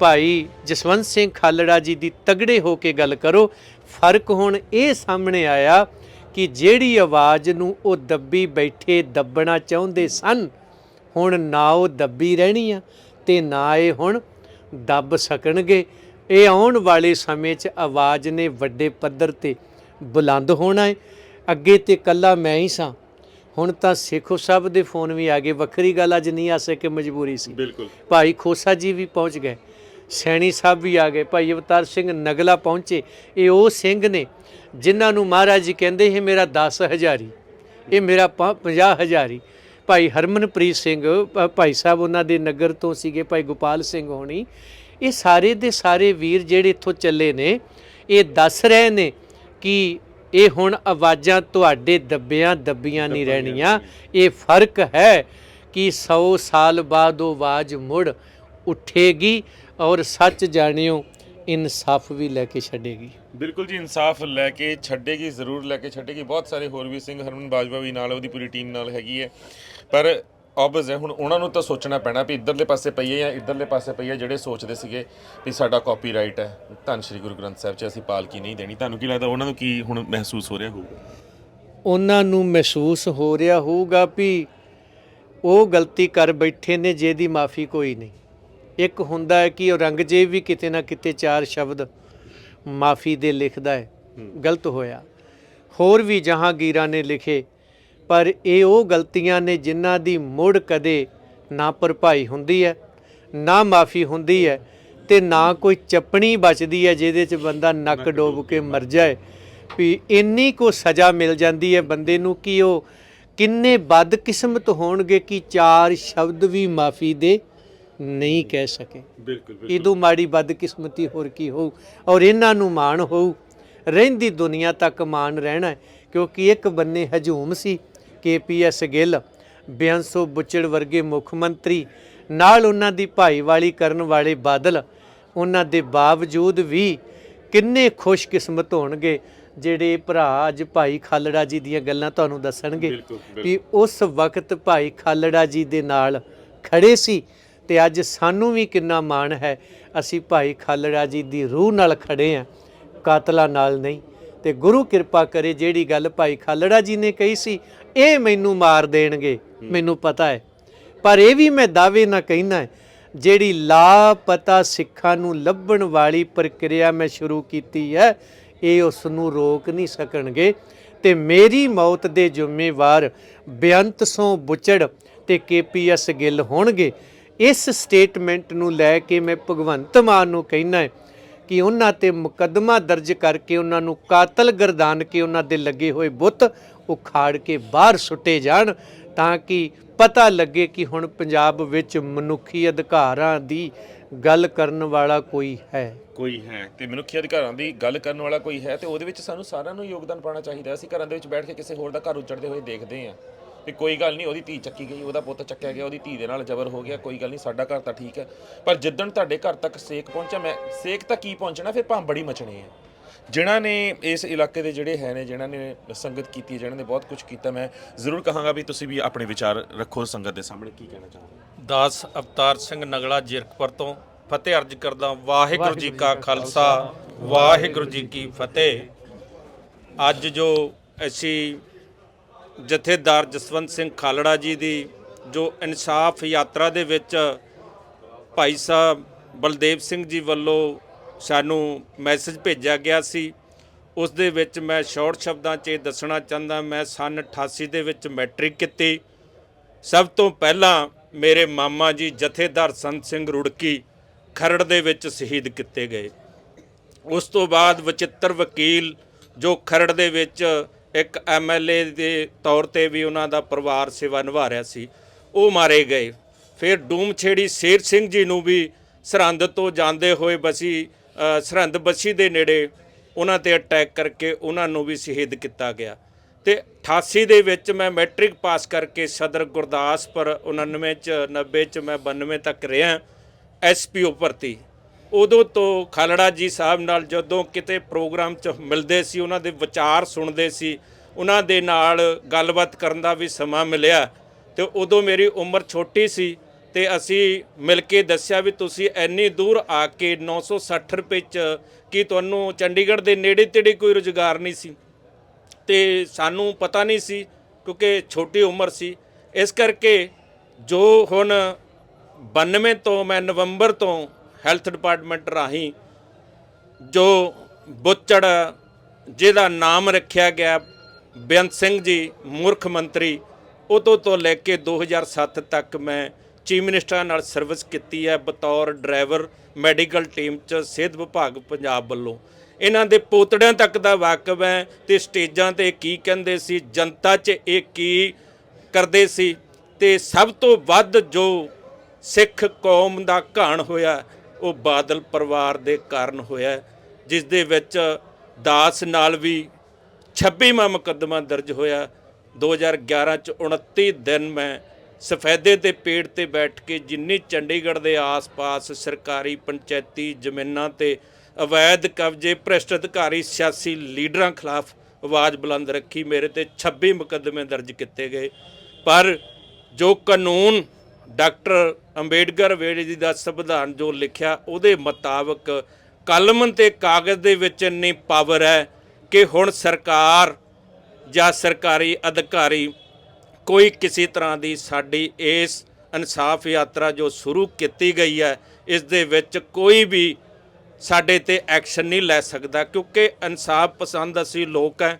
ਭਾਈ ਜਸਵੰਤ ਸਿੰਘ ਖਾਲੜਾ ਜੀ ਦੀ ਤਗੜੇ ਹੋ ਕੇ ਗੱਲ ਕਰੋ ਫ਼ਰਕ ਹੁਣ ਇਹ ਸਾਹਮਣੇ ਆਇਆ ਕਿ ਜਿਹੜੀ ਆਵਾਜ਼ ਨੂੰ ਉਹ ਦੱਬੀ ਬੈਠੇ ਦੱਬਣਾ ਚਾਹੁੰਦੇ ਸਨ ਹੁਣ ਨਾ ਉਹ ਦੱਬੀ ਰਹਿਣੀ ਆ ਤੇ ਨਾ ਇਹ ਹੁਣ ਦੱਬ ਸਕਣਗੇ। ਇਹ ਆਉਣ ਵਾਲੇ ਸਮੇਂ 'ਚ ਆਵਾਜ਼ ਨੇ ਵੱਡੇ ਪੱਧਰ ਤੇ ਬੁਲੰਦ ਹੋਣਾ ਹੈ ਅੱਗੇ ਤੇ ਕੱਲਾ ਮੈਂ ਹੀ ਸਾਂ। ਹੁਣ ਤਾਂ ਸੇਖੋ ਸਾਹਿਬ ਦੇ ਫੋਨ ਵੀ ਆ ਗਏ ਵੱਖਰੀ ਗੱਲ ਅੱਜ ਨਹੀਂ ਆ ਸਕੇ ਮਜਬੂਰੀ ਸੀ। ਬਿਲਕੁਲ। ਭਾਈ ਖੋਸਾ ਜੀ ਵੀ ਪਹੁੰਚ ਗਏ। ਸੈਣੀ ਸਾਹਿਬ ਵੀ ਆ ਗਏ। ਭਾਈ ਅਵਤਾਰ ਸਿੰਘ ਨਗਲਾ ਪਹੁੰਚੇ। ਇਹ ਉਹ ਸਿੰਘ ਨੇ ਜਿਨ੍ਹਾਂ ਨੂੰ ਮਹਾਰਾਜ ਜੀ ਕਹਿੰਦੇ ਇਹ ਮੇਰਾ 10 ਹਜ਼ਾਰੀ ਇਹ ਮੇਰਾ 50 ਹਜ਼ਾਰੀ। ਭਾਈ ਹਰਮਨਪ੍ਰੀਤ ਸਿੰਘ ਭਾਈ ਸਾਹਿਬ ਉਹਨਾਂ ਦੇ ਨਗਰ ਤੋਂ ਸੀਗੇ ਭਾਈ ਗੋਪਾਲ ਸਿੰਘ ਹੋਣੀ। ਇਹ ਸਾਰੇ ਦੇ ਸਾਰੇ ਵੀਰ ਜਿਹੜੇ ਇੱਥੋਂ ਚੱਲੇ ਨੇ ਇਹ ਦੱਸ ਰਹੇ ਨੇ ਕਿ ਇਹ ਹੁਣ ਆਵਾਜ਼ਾਂ ਤੁਹਾਡੇ ਦੱਬਿਆਂ ਦੱਬੀਆਂ ਨਹੀਂ ਰਹਿਣੀਆਂ। ਇਹ ਫ਼ਰਕ ਹੈ ਕਿ 100 ਸਾਲ ਬਾਅਦ ਉਹ ਆਵਾਜ਼ ਮੁੜ ਉੱਠੇਗੀ ਔਰ ਸੱਚ ਜਾਣਿਓ ਇਨਸਾਫ ਵੀ ਲੈ ਕੇ ਛੱਡੇਗੀ। ਬਿਲਕੁਲ ਜੀ ਇਨਸਾਫ ਲੈ ਕੇ ਛੱਡੇਗੀ ਜ਼ਰੂਰ ਲੈ ਕੇ ਛੱਡੇਗੀ। ਬਹੁਤ ਸਾਰੇ ਹੋਰ ਵੀ ਸਿੰਘ ਹਰਮਨ ਬਾਜਵਾ ਵੀ ਨਾਲ ਉਹਦੀ ਪੂਰੀ ਟੀਮ ਨਾਲ ਹੈਗੀ ਹੈ। ਪਰ ਆਬਵੀਅਸ ਹੈ ਹੁਣ ਉਹਨਾਂ ਨੂੰ ਤਾਂ ਸੋਚਣਾ ਪੈਣਾ ਵੀ ਇਧਰਲੇ ਪਾਸੇ ਪਈਏ ਜਾਂ ਇਧਰਲੇ ਪਾਸੇ ਪਈਏ ਜਿਹੜੇ ਸੋਚਦੇ ਸੀਗੇ ਵੀ ਸਾਡਾ ਕਾਪੀਰਾਈਟ ਹੈ। ਧੰਨ ਸ਼੍ਰੀ ਗੁਰੂ ਗ੍ਰੰਥ ਸਾਹਿਬ 'ਚ ਅਸੀਂ ਪਾਲਕੀ ਨਹੀਂ ਦੇਣੀ। ਤੁਹਾਨੂੰ ਕੀ ਲੱਗਦਾ ਉਹਨਾਂ ਨੂੰ ਕੀ ਹੁਣ ਮਹਿਸੂਸ ਹੋ ਰਿਹਾ ਹੋਊਗਾ? ਉਹਨਾਂ ਨੂੰ ਮਹਿਸੂਸ ਹੋ ਰਿਹਾ ਹੋਊਗਾ ਵੀ ਉਹ ਗਲਤੀ ਕਰ ਬੈਠੇ ਨੇ ਜਿਹਦੀ ਮਾਫੀ ਕੋਈ ਨਹੀਂ। ਇੱਕ ਹੁੰਦਾ ਹੈ ਕਿ ਔਰੰਗਜ਼ੇਬ ਵੀ ਕਿਤੇ ਨਾ ਕਿਤੇ ਚਾਰ ਸ਼ਬਦ ਮਾਫੀ ਦੇ ਲਿਖਦਾ ਹੈ। ਗਲਤ ਹੋਇਆ। ਹੋਰ ਵੀ ਜਹਾਂਗੀਰਾਂ ਨੇ ਲਿਖੇ ਪਰ ਇਹ ਉਹ ਗਲਤੀਆਂ ਨੇ ਜਿਨ੍ਹਾਂ ਦੀ ਮੁੜ ਕਦੇ ਨਾ ਭਰਪਾਈ ਹੁੰਦੀ ਹੈ ਨਾ ਮਾਫੀ ਹੁੰਦੀ ਹੈ ਤੇ ਨਾ ਕੋਈ ਚੱਪਣੀ ਬਚਦੀ ਹੈ ਜਿਹਦੇ 'ਚ ਬੰਦਾ ਨੱਕ ਡੋਬ ਕੇ ਮਰ ਜਾਏ। ਵੀ ਇੰਨੀ ਕੋ ਸਜ਼ਾ ਮਿਲ ਜਾਂਦੀ ਹੈ ਬੰਦੇ ਨੂੰ ਕਿ ਉਹ ਕਿੰਨੇ ਬਦਕਿਸਮਤ ਹੋਣਗੇ ਕਿ ਚਾਰ ਸ਼ਬਦ ਵੀ ਮਾਫੀ ਦੇ ਨਹੀਂ ਕਹਿ ਸਕੇ। ਬਿਲਕੁਲ ਇਦੋਂ ਮਾੜੀ ਬਦਕਿਸਮਤੀ ਹੋਰ ਕੀ ਹੋਊ? ਔਰ ਇਹਨਾਂ ਨੂੰ ਮਾਣ ਹੋਊ? ਰਹਿੰਦੀ ਦੁਨੀਆ ਤੱਕ ਮਾਣ ਰਹਿਣਾ ਕਿਉਂਕਿ ਇੱਕ ਬੰਨੇ ਹਜੂਮ ਸੀ ਕੇਪੀਐਸ ਗਿੱਲ ਬਿਆੰਸੋ ਬੁੱਚੜ ਵਰਗੇ ਮੁੱਖ ਮੰਤਰੀ ਨਾਲ ਉਹਨਾਂ ਦੀ ਭਾਈਵਾਲੀ ਕਰਨ ਵਾਲੇ ਬਾਦਲ ਉਹਨਾਂ ਦੇ ਬਾਵਜੂਦ ਵੀ ਕਿੰਨੇ ਖੁਸ਼ਕਿਸਮਤ ਹੋਣਗੇ ਜਿਹੜੇ ਭਰਾ ਅੱਜ ਭਾਈ ਖਾਲੜਾ ਜੀ ਦੀਆਂ ਗੱਲਾਂ ਤੁਹਾਨੂੰ ਦੱਸਣਗੇ ਵੀ ਉਸ ਵਕਤ ਭਾਈ ਖਾਲੜਾ ਜੀ ਦੇ ਨਾਲ ਖੜੇ ਸੀ। ਤੇ ਅੱਜ ਸਾਨੂੰ ਵੀ ਕਿੰਨਾ ਮਾਣ ਹੈ, ਅਸੀਂ ਭਾਈ ਖਾਲੜਾ ਜੀ ਦੀ ਰੂਹ ਨਾਲ ਖੜੇ ਆ ਕਾਤਲਾਂ ਨਾਲ ਨਹੀਂ। ਤੇ ਗੁਰੂ ਕਿਰਪਾ ਕਰੇ ਜਿਹੜੀ ਗੱਲ ਭਾਈ ਖਾਲੜਾ ਜੀ ਨੇ ਕਹੀ ਸੀ, ਇਹ ਮੈਨੂੰ ਮਾਰ ਦੇਣਗੇ, ਮੈਨੂੰ ਪਤਾ ਹੈ। ਪਰ ਇਹ ਵੀ ਮੈਂ ਦਾਅਵੇ ਨਾ ਕਹਿਣਾ ਹੈ, ਜਿਹੜੀ ਲਾਪਤਾ ਸਿੱਖਾਂ ਨੂੰ ਲੱਭਣ ਵਾਲੀ ਪ੍ਰਕਿਰਿਆ ਮੈਂ ਸ਼ੁਰੂ ਕੀਤੀ ਹੈ, ਇਹ ਉਸ ਨੂੰ ਰੋਕ ਨਹੀਂ ਸਕਣਗੇ। ਤੇ ਮੇਰੀ ਮੌਤ ਦੇ ਜ਼ਿੰਮੇਵਾਰ ਬੇਅੰਤ ਸੋਂ ਬੁਚੜ ਤੇ ਕੇਪੀਐਸ ਗਿੱਲ ਹੋਣਗੇ। ਇਸ ਸਟੇਟਮੈਂਟ ਨੂੰ ਲੈ ਕੇ ਮੈਂ ਭਗਵੰਤ ਮਾਨ ਨੂੰ ਕਹਿਣਾ ਹੈ ਕਿ ਉਹਨਾਂ ਤੇ ਮੁਕੱਦਮਾ ਦਰਜ ਕਰਕੇ ਉਹਨਾਂ ਨੂੰ ਕਾਤਲ ਗਰਦਾਨ ਕੇ ਉਹਨਾਂ ਦੇ ਲੱਗੇ ਹੋਏ ਬੁੱਤ ਉਖਾੜ ਕੇ ਬਾਹਰ ਸੁੱਟੇ ਜਾਣ ਤਾਂ ਕਿ ਪਤਾ ਲੱਗੇ ਕਿ ਹੁਣ ਪੰਜਾਬ ਵਿੱਚ ਮਨੁੱਖੀ ਅਧਿਕਾਰਾਂ ਦੀ ਗੱਲ ਕਰਨ ਵਾਲਾ ਕੋਈ ਹੈ। ਕੋਈ ਹੈ ਤੇ ਮਨੁੱਖੀ ਅਧਿਕਾਰਾਂ ਦੀ ਗੱਲ ਕਰਨ ਵਾਲਾ ਕੋਈ ਹੈ ਤੇ ਉਹਦੇ ਵਿੱਚ ਸਾਨੂੰ ਸਾਰਿਆਂ ਨੂੰ ਯੋਗਦਾਨ ਪਾਉਣਾ ਚਾਹੀਦਾ ਅਸੀਂ ਘਰਾਂ ਦੇ ਵਿੱਚ ਬੈਠ ਕੇ ਕਿਸੇ ਹੋਰ ਦਾ ਘਰ ਉਜੜਦੇ ਹੋਏ ਦੇਖਦੇ ਹਾਂ। ਵੀ ਕੋਈ ਗੱਲ ਨਹੀਂ ਉਹਦੀ ਧੀ ਚੱਕੀ ਗਈ ਉਹਦਾ ਪੁੱਤ ਚੱਕਿਆ ਗਿਆ ਉਹਦੀ ਧੀ ਦੇ ਨਾਲ ਜ਼ਬਰ ਹੋ ਗਿਆ ਕੋਈ ਗੱਲ ਨਹੀਂ ਸਾਡਾ ਘਰ ਤਾਂ ਠੀਕ ਹੈ। ਪਰ ਜਿੱਦਣ ਤੁਹਾਡੇ ਘਰ ਤੱਕ ਸੇਕ ਪਹੁੰਚਿਆ ਮੈਂ ਸੇਕ ਤਾਂ ਕੀ ਪਹੁੰਚਣਾ ਫਿਰ ਭਾਂ ਬੜੀ ਮਚਣੀ ਹੈ ਜਿਨ੍ਹਾਂ ਨੇ ਇਸ ਇਲਾਕੇ ਦੇ ਜਿਹੜੇ ਹੈ ਨੇ ਜਿਨ੍ਹਾਂ ਨੇ ਸੰਗਤ ਕੀਤੀ ਹੈ ਜਿਨ੍ਹਾਂ ਨੇ ਬਹੁਤ ਕੁਝ ਕੀਤਾ ਮੈਂ ਜ਼ਰੂਰ ਕਹਾਂਗਾ ਵੀ ਤੁਸੀਂ ਵੀ ਆਪਣੇ ਵਿਚਾਰ ਰੱਖੋ ਸੰਗਤ ਦੇ ਸਾਹਮਣੇ ਕੀ ਕਹਿਣਾ ਚਾਹੁੰਦੇ ਦਾਸ ਅਵਤਾਰ ਸਿੰਘ ਨਗਲਾ ਜੀਰਕਪੁਰ ਤੋਂ ਫਤਿਹ ਅਰਜ ਕਰਦਾ ਵਾਹਿਗੁਰੂ ਜੀ ਕਾ ਖਾਲਸਾ। ਵਾਹਿਗੁਰੂ ਜੀ ਕੀ ਫਤਿਹ। ਅੱਜ ਜੋ ਅਸੀਂ ਜਥੇਦਾਰ ਜਸਵੰਤ ਸਿੰਘ ਖਾਲੜਾ ਜੀ ਦੀ ਜੋ ਇਨਸਾਫ ਯਾਤਰਾ ਦੇ ਵਿੱਚ ਭਾਈ ਸਾਹਿਬ ਬਲਦੇਵ ਸਿੰਘ ਜੀ ਵੱਲੋਂ ਸਾਨੂੰ ਮੈਸੇਜ ਭੇਜਿਆ ਗਿਆ ਸੀ, ਉਸ ਦੇ ਵਿੱਚ ਮੈਂ ਸ਼ਾਰਟ ਸ਼ਬਦਾਂ 'ਚ ਇਹ ਦੱਸਣਾ ਚਾਹੁੰਦਾ, ਮੈਂ ਸਨ 88 ਦੇ ਵਿੱਚ ਮੈਟ੍ਰਿਕ ਕੀਤੀ। ਸਭ ਤੋਂ ਪਹਿਲਾਂ ਮੇਰੇ ਮਾਮਾ ਜੀ ਜਥੇਦਾਰ ਸੰਤ ਸਿੰਘ ਰੁੜਕੀ ਖਰੜ ਦੇ ਵਿੱਚ ਸ਼ਹੀਦ ਕੀਤੇ ਗਏ। ਉਸ ਤੋਂ ਬਾਅਦ ਵਚਿੱਤਰ ਵਕੀਲ ਜੋ ਖਰੜ ਦੇ ਵਿੱਚ ਇੱਕ ਐਮਐਲਏ ਦੇ ਤੌਰ ਤੇ ਵੀ ਉਹਨਾਂ ਦਾ ਪਰਿਵਾਰ ਸੇਵਾ ਨਿਭਾ ਰਿਹਾ ਸੀ ਉਹ ਮਾਰੇ ਗਏ। ਫਿਰ ਡੂਮਛੇੜੀ ਸ਼ੇਰ ਸਿੰਘ ਜੀ ਨੂੰ ਵੀ ਸਰਹੰਦ ਤੋਂ ਜਾਂਦੇ ਹੋਏ ਬਸੀ ਅ, ਸਰਹੰਦ ਬਸੀ ਦੇ ਨੇੜੇ ਉਹਨਾਂ ਤੇ ਅਟੈਕ ਕਰਕੇ ਉਹਨਾਂ ਨੂੰ ਵੀ ਸ਼ਹੀਦ ਕੀਤਾ ਗਿਆ। ਤੇ 88 ਦੇ ਵਿੱਚ ਮੈਂ ਮੈਟ੍ਰਿਕ ਪਾਸ ਕਰਕੇ ਸਦਰ ਗੁਰਦਾਸਪੁਰ 99 ਚ 90 ਚ ਮੈਂ 92 ਤੱਕ ਰਿਹਾ ਐਸਪੀਓ ਭਰਤੀ। ਉਦੋਂ ਤੋਂ ਖਾਲੜਾ ਜੀ ਸਾਹਿਬ ਨਾਲ ਜਦੋਂ ਕਿਤੇ ਪ੍ਰੋਗਰਾਮ 'ਚ ਮਿਲਦੇ ਸੀ, ਉਹਨਾਂ ਦੇ ਵਿਚਾਰ ਸੁਣਦੇ ਸੀ, ਉਹਨਾਂ ਦੇ ਨਾਲ ਗੱਲਬਾਤ ਕਰਨ ਦਾ ਵੀ ਸਮਾਂ ਮਿਲਿਆ। ਤੇ ਉਦੋਂ ਮੇਰੀ ਉਮਰ ਛੋਟੀ ਸੀ ਤੇ ਅਸੀਂ ਮਿਲ ਕੇ ਦੱਸਿਆ ਵੀ ਤੁਸੀਂ ਇੰਨੀ ਦੂਰ ਆ ਕੇ 960 ਰੁਪਏ ਚ ਕੀ ਤੁਹਾਨੂੰ ਚੰਡੀਗੜ੍ਹ ਦੇ ਨੇੜੇ ਤੇੜੇ ਕੋਈ ਰੁਜ਼ਗਾਰ ਨਹੀਂ ਸੀ। ਤੇ ਸਾਨੂੰ ਪਤਾ ਨਹੀਂ ਸੀ ਕਿਉਂਕਿ ਛੋਟੀ ਉਮਰ ਸੀ। ਇਸ ਕਰਕੇ ਜੋ ਹੁਣ 92 ਤੋਂ ਮੈਂ ਨਵੰਬਰ ਤੋਂ ਹੈਲਥ ਡਿਪਾਰਟਮੈਂਟ ਰਾਹੀਂ ਜੋ ਬੁੱਚੜ, ਜਿਹਦਾ ਨਾਮ ਰੱਖਿਆ ਗਿਆ ਬੇਅੰਤ ਸਿੰਘ ਜੀ, ਮੁਰਖ ਮੰਤਰੀ ਉਦੋਂ ਤੋਂ ਲੈ ਕੇ 2007 ਤੱਕ ਮੈਂ ਚੀਫ ਮਿਨਿਸਟਰਾਂ ਨਾਲ ਸਰਵਿਸ ਕੀਤੀ ਹੈ ਬਤੌਰ ਡਰਾਈਵਰ, ਮੈਡੀਕਲ ਟੀਮ ਚ ਸਿਹਤ ਵਿਭਾਗ ਪੰਜਾਬ ਵੱਲੋਂ। ਇਹਨਾਂ ਦੇ ਪੋਤੜਿਆਂ ਤੱਕ ਦਾ ਵਾਕਫ ਹੈ ਤੇ ਸਟੇਜਾਂ ਤੇ ਕੀ ਕਹਿੰਦੇ ਸੀ, ਜਨਤਾ 'ਚ ਇਹ ਕੀ ਕਰਦੇ ਸੀ ਤੇ ਸਭ ਤੋਂ ਵੱਧ ਜੋ ਸਿੱਖ ਕੌਮ ਦਾ ਘਾਣ ਹੋਇਆ ਉਹ ਬਾਦਲ ਪਰਿਵਾਰ ਦੇ ਕਾਰਨ ਹੋਇਆ ਜਿਸ ਦੇ ਵਿੱਚ ਦਾਸ ਨਾਲ ਵੀ 26ਵਾਂ ਮੁਕੱਦਮਾ ਦਰਜ ਹੋਇਆ। 2011 ਚ 29 ਦਿਨ ਮੈਂ ਸਫੈਦੇ ਦੇ ਪੇੜ ਤੇ ਬੈਠ ਕੇ ਜਿੰਨੀ ਚੰਡੀਗੜ੍ਹ ਦੇ ਆਸ-ਪਾਸ ਸਰਕਾਰੀ ਪੰਚਾਇਤੀ ਜ਼ਮੀਨਾਂ ਤੇ ਅਵੈਧ ਕਬਜ਼ੇ ਭ੍ਰਿਸ਼ਟ ਅਧਿਕਾਰੀ ਸਿਆਸੀ ਲੀਡਰਾਂ ਖਿਲਾਫ ਆਵਾਜ਼ ਬੁਲੰਦ ਰੱਖੀ, ਮੇਰੇ ਤੇ 26 ਮੁਕੱਦਮੇ ਦਰਜ ਕੀਤੇ ਗਏ। ਪਰ ਜੋ ਕਾਨੂੰਨ ਡਾਕਟਰ ਅੰਬੇਡਕਰ ਵੇਲੇ ਜੀ ਦਾ ਸੰਵਿਧਾਨ ਜੋ ਲਿਖਿਆ, ਉਹਦੇ ਮੁਤਾਬਕ ਕਲਮ ਤੇ ਕਾਗਜ਼ ਦੇ ਵਿੱਚ ਇੰਨੀ ਪਾਵਰ ਹੈ ਕਿ ਹੁਣ ਸਰਕਾਰ ਜਾਂ ਸਰਕਾਰੀ ਅਧਿਕਾਰੀ ਕੋਈ ਕਿਸੇ ਤਰ੍ਹਾਂ ਦੀ ਸਾਡੀ ਇਸ ਇਨਸਾਫ ਯਾਤਰਾ ਜੋ ਸ਼ੁਰੂ ਕੀਤੀ ਗਈ ਹੈ, ਇਸ ਦੇ ਵਿੱਚ ਕੋਈ ਵੀ ਸਾਡੇ ਤੇ ਐਕਸ਼ਨ ਨਹੀਂ ਲੈ ਸਕਦਾ ਕਿਉਂਕਿ ਇਨਸਾਫ ਪਸੰਦ ਅਸੀਂ ਲੋਕ ਹੈ,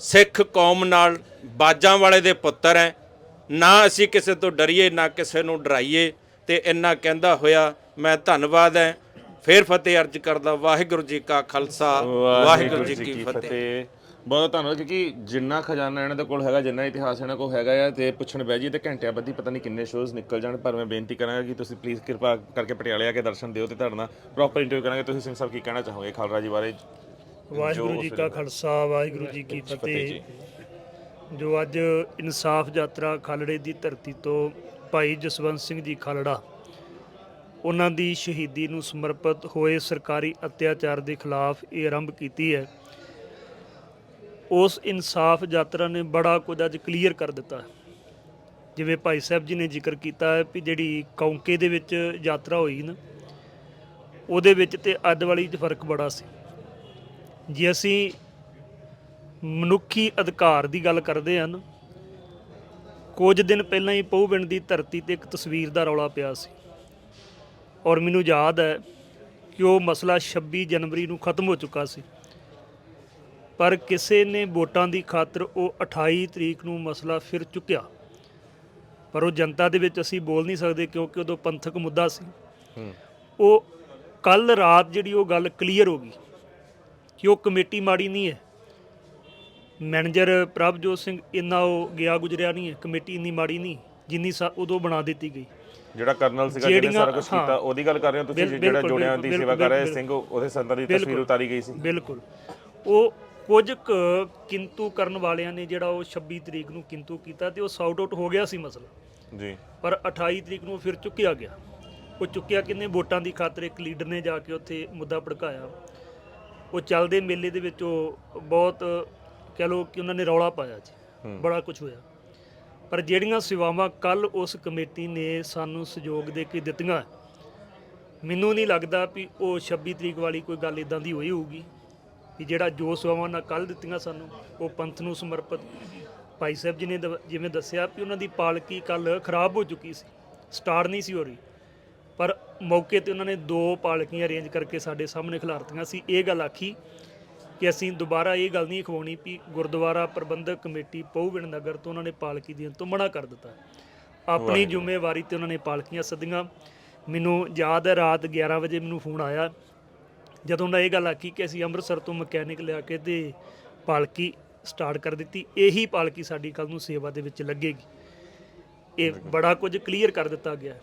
ਸਿੱਖ ਕੌਮ ਨਾਲ ਬਾਜਾਂ ਵਾਲੇ ਦੇ ਪੁੱਤਰ ਹੈ ਨਾ ਅਸੀਂ ਕਿਸੇ ਤੋਂ ਡਰੀਏ ਨਾ ਕਿਸੇ ਨੂੰ ਡਰਾਈਏ ਤੇ ਇੰਨਾ ਕਹਿੰਦਾ ਹੋਇਆ ਮੈਂ ਧੰਨਵਾਦ ਹੈ ਫੇਰ ਫਤਿਹ ਅਰਜ ਕਰਦਾ ਵਾਹਿਗੁਰੂ ਜੀ ਕਾ ਖਾਲਸਾ ਵਾਹਿਗੁਰੂ ਜੀ ਕੀ ਫਤਿਹ। ਬਹੁਤ ਧੰਨਵਾਦ ਕਿਉਂਕਿ ਜਿੰਨਾ ਖਜ਼ਾਨਾ ਇਹਨਾਂ ਦੇ ਕੋਲ ਹੈਗਾ ਜਿੰਨਾ ਇਤਿਹਾਸ ਇਹਨਾਂ ਕੋਲ ਹੈਗਾ ਆ ਤੇ ਪੁੱਛਣ ਬਹਿ ਜੀ ਤੇ ਘੰਟਿਆਂ ਬੱਧੀ ਪਤਾ ਨਹੀਂ ਕਿੰਨੇ ਸ਼ੋਜ਼ ਨਿਕਲ ਜਾਣ ਪਰ ਮੈਂ ਬੇਨਤੀ ਕਰਾਂਗਾ ਕਿ ਤੁਸੀਂ ਪਲੀਜ਼ ਕਿਰਪਾ ਕਰਕੇ ਪਟਿਆਲੇ ਆ ਕੇ ਦਰਸ਼ਨ ਦਿਓ ਤੇ ਤੁਹਾਡੇ ਨਾਲ ਪ੍ਰੋਪਰ ਇੰਟਰਵਿਊ ਕਰਾਂਗੇ। ਤੁਸੀਂ ਸਿੰਘ ਸਾਹਿਬ ਕੀ ਕਹਿਣਾ ਚਾਹੋਗੇ ਖਾਲਰਾ ਜੀ ਬਾਰੇ? ਵਾਹਿਗੁਰੂ ਜੀ ਕਾ ਖਾਲਸਾ ਵਾਹਿਗੁਰੂ ਜੀ ਕੀ ਫਤਿਹ। ਜੋ ਅੱਜ ਇਨਸਾਫ ਯਾਤਰਾ ਖਾਲੜੇ ਦੀ ਧਰਤੀ ਤੋਂ ਭਾਈ ਜਸਵੰਤ ਸਿੰਘ ਜੀ ਖਾਲੜਾ, ਉਹਨਾਂ ਦੀ ਸ਼ਹੀਦੀ ਨੂੰ ਸਮਰਪਿਤ ਹੋਏ ਸਰਕਾਰੀ ਅਤਿਆਚਾਰ ਦੇ ਖਿਲਾਫ ਇਹ ਆਰੰਭ ਕੀਤੀ ਹੈ। ਉਸ ਇਨਸਾਫ ਯਾਤਰਾ ਨੇ ਬੜਾ ਕੁਝ ਅੱਜ ਕਲੀਅਰ ਕਰ ਦਿੱਤਾ ਜਿਵੇਂ ਭਾਈ ਸਾਹਿਬ ਜੀ ਨੇ ਜ਼ਿਕਰ ਕੀਤਾ ਹੈ ਵੀ ਜਿਹੜੀ ਕੌਂਕੇ ਦੇ ਵਿੱਚ ਯਾਤਰਾ ਹੋਈ ਨਾ, ਉਹਦੇ ਵਿੱਚ ਤੇ ਅੱਧ ਵਾਲੀ 'ਚ ਫ਼ਰਕ ਬੜਾ ਸੀ। ਜੇ ਅਸੀਂ ਮਨੁੱਖੀ ਅਧਿਕਾਰ ਦੀ ਗੱਲ ਕਰਦੇ ਹਨ। ਕੁਝ ਦਿਨ ਪਹਿਲਾਂ ਹੀ ਪਹੂਬਿੰਡ ਦੀ ਧਰਤੀ ਤੇ ਇੱਕ ਤਸਵੀਰ ਦਾ ਰੌਲਾ ਪਿਆ ਸੀ। ਔਰ ਮੈਨੂੰ ਯਾਦ ਹੈ ਕਿ ਉਹ ਮਸਲਾ 26 ਜਨਵਰੀ ਨੂੰ ਖਤਮ ਹੋ ਚੁੱਕਾ ਸੀ। ਪਰ ਕਿਸੇ ਨੇ ਵੋਟਾਂ ਦੀ ਖਾਤਰ ਉਹ 28 ਤਰੀਕ ਨੂੰ ਮਸਲਾ ਫਿਰ ਚੁੱਕਿਆ। ਪਰ ਉਹ ਜਨਤਾ ਦੇ ਵਿੱਚ ਅਸੀਂ ਬੋਲ ਨਹੀਂ ਸਕਦੇ ਕਿਉਂਕਿ ਉਦੋਂ ਪੰਥਕ ਮੁੱਦਾ ਸੀ। ਉਹ ਕੱਲ ਰਾਤ ਜਿਹੜੀ ਉਹ ਗੱਲ ਕਲੀਅਰ ਹੋ ਗਈ ਕਿ ਉਹ ਕਮੇਟੀ ਮਾੜੀ ਨਹੀਂ ਹੈ। ਮੈਨੇਜਰ ਪ੍ਰਭਜੋਤ ਸਿੰਘ ਇੰਨਾ ਉਹ ਗਿਆ ਗੁਜਰਿਆ ਨਹੀਂ ਹੈ ਕਮੇਟੀ ਇੰਨੀ ਮਾੜੀ ਨਹੀਂ ਜਿੰਨੀ ਸਾ ਉਦੋਂ ਬਣਾ ਦਿੱਤੀ ਗਈ। ਜਿਹੜਾ ਕਰਨਲ ਸੀਗਾ ਜਿਹਨੇ ਜਿਹੜੀਆਂ- ਸਾਰਾ ਕੁਝ ਹਾਂ। ਕੀਤਾ ਉਹਦੀ ਗੱਲ ਕਰ ਰਹੇ ਹੋ ਤੁਸੀਂ ਬਿਲ- ਜਿਹੜਾ ਬਿਲਕੁਲ, ਜੋੜਿਆਂ ਦੀ ਬਿਲਕੁਲ, ਸੇਵਾ ਕਰ ਰਹੇ ਬਿਲਕੁਲ। ਸਿੰਘ ਉਹਦੇ ਸੰਤਾਂ ਦੀ ਤਸਵੀਰ ਬਿਲਕੁਲ। ਉਤਾਰੀ ਗਈ ਸੀ। ਬਿਲਕੁਲ। ਉਹ ਕੁਝ ਕੁ ਕਿੰਤੂ ਕਰਨ ਵਾਲਿਆਂ ਨੇ ਜਿਹੜਾ ਉਹ 26 ਤਰੀਕ ਨੂੰ ਕਿੰਤੂ ਕੀਤਾ ਤੇ ਉਹ ਸਾਊਟ ਆਊਟ ਹੋ ਗਿਆ ਸੀ ਮਸਲਾ। ਜੀ। ਪਰ 28 ਤਰੀਕ ਨੂੰ ਫਿਰ ਚੁੱਕਿਆ ਗਿਆ। ਉਹ ਚੁੱਕਿਆ ਕਿੰਨੇ? ਵੋਟਾਂ ਦੀ ਖਾਤਰ ਇੱਕ ਲੀਡਰ ਨੇ ਜਾ ਕੇ ਉੱਥੇ ਮੁੱਦਾ ਭੜਕਾਇਆ। ਉਹ ਚੱਲਦੇ ਮੇਲੇ ਦੇ ਵਿੱਚ ਉਹ ਬਹੁਤ ਕਹਿ ਲਓ ਕਿ ਉਹਨਾਂ ਨੇ ਰੌਲਾ ਪਾਇਆ ਜੀ ਬੜਾ ਕੁਝ ਹੋਇਆ। ਪਰ ਜਿਹੜੀਆਂ ਸੇਵਾਵਾਂ ਕੱਲ ਉਸ ਕਮੇਟੀ ਨੇ ਸਾਨੂੰ ਸਹਿਯੋਗ ਦੇ ਕੇ ਦਿੱਤੀਆਂ ਮੈਨੂੰ ਨਹੀਂ ਲੱਗਦਾ ਵੀ ਉਹ 26 ਤਰੀਕ ਵਾਲੀ ਕੋਈ ਗੱਲ ਇਦਾਂ ਦੀ ਹੋਈ ਹੋਊਗੀ ਵੀ ਜਿਹੜਾ ਜੋ ਸੇਵਾਵਾਂ ਨਾਲ ਕੱਲ ਦਿੱਤੀਆਂ ਸਾਨੂੰ ਉਹ ਪੰਥ ਨੂੰ ਸਮਰਪਿਤ। ਭਾਈ ਸਾਹਿਬ ਜੀ ਨੇ ਜਿਵੇਂ ਦੱਸਿਆ ਵੀ ਉਹਨਾਂ ਦੀ ਪਾਲਕੀ ਕੱਲ ਖਰਾਬ ਹੋ ਚੁੱਕੀ ਸੀ ਸਟਾਰਟ ਨਹੀਂ ਸੀ ਹੋ ਰਹੀ। ਪਰ ਮੌਕੇ ਤੇ ਉਹਨਾਂ ਨੇ ਦੋ ਪਾਲਕੀਆਂ ਅਰੇਂਜ ਕਰਕੇ ਸਾਡੇ ਸਾਹਮਣੇ ਖਿਲਾਰਤੀਆਂ ਸੀ ਇਹ ਗੱਲ ਆਖੀ ਕਿ ਅਸੀਂ ਦੁਬਾਰਾ ਇਹ ਗੱਲ ਨਹੀਂ ਖਵਾਉਣੀ ਵੀ ਗੁਰਦੁਆਰਾ ਪ੍ਰਬੰਧਕ ਕਮੇਟੀ ਪਹੂਵਿੰਡ ਨਗਰ ਤੋਂ ਉਹਨਾਂ ਨੇ ਪਾਲਕੀ ਦੇਣ ਤੋਂ ਮਨਾ ਕਰ ਦਿੱਤਾ। ਆਪਣੀ ਜ਼ਿੰਮੇਵਾਰੀ ਤੇ ਉਹਨਾਂ ਨੇ ਪਾਲਕੀਆਂ ਸੱਦੀਆਂ। ਮੈਨੂੰ ਯਾਦ ਹੈ ਰਾਤ 11 ਵਜੇ ਮੈਨੂੰ ਫੋਨ ਆਇਆ। ਜਦੋਂ ਮੈਂ ਇਹ ਗੱਲ ਆਖੀ ਕਿ ਅਸੀਂ ਅੰਮ੍ਰਿਤਸਰ ਤੋਂ ਮਕੈਨਿਕ ਲਿਆ ਕੇ ਤੇ ਪਾਲਕੀ ਸਟਾਰਟ ਕਰ ਦਿੱਤੀ ਇਹੀ ਪਾਲਕੀ ਸਾਡੀ ਕੱਲ ਨੂੰ ਸੇਵਾ ਦੇ ਵਿੱਚ ਲੱਗੇਗੀ। ਇਹ ਬੜਾ ਕੁਝ ਕਲੀਅਰ ਕਰ ਦਿੱਤਾ ਗਿਆ।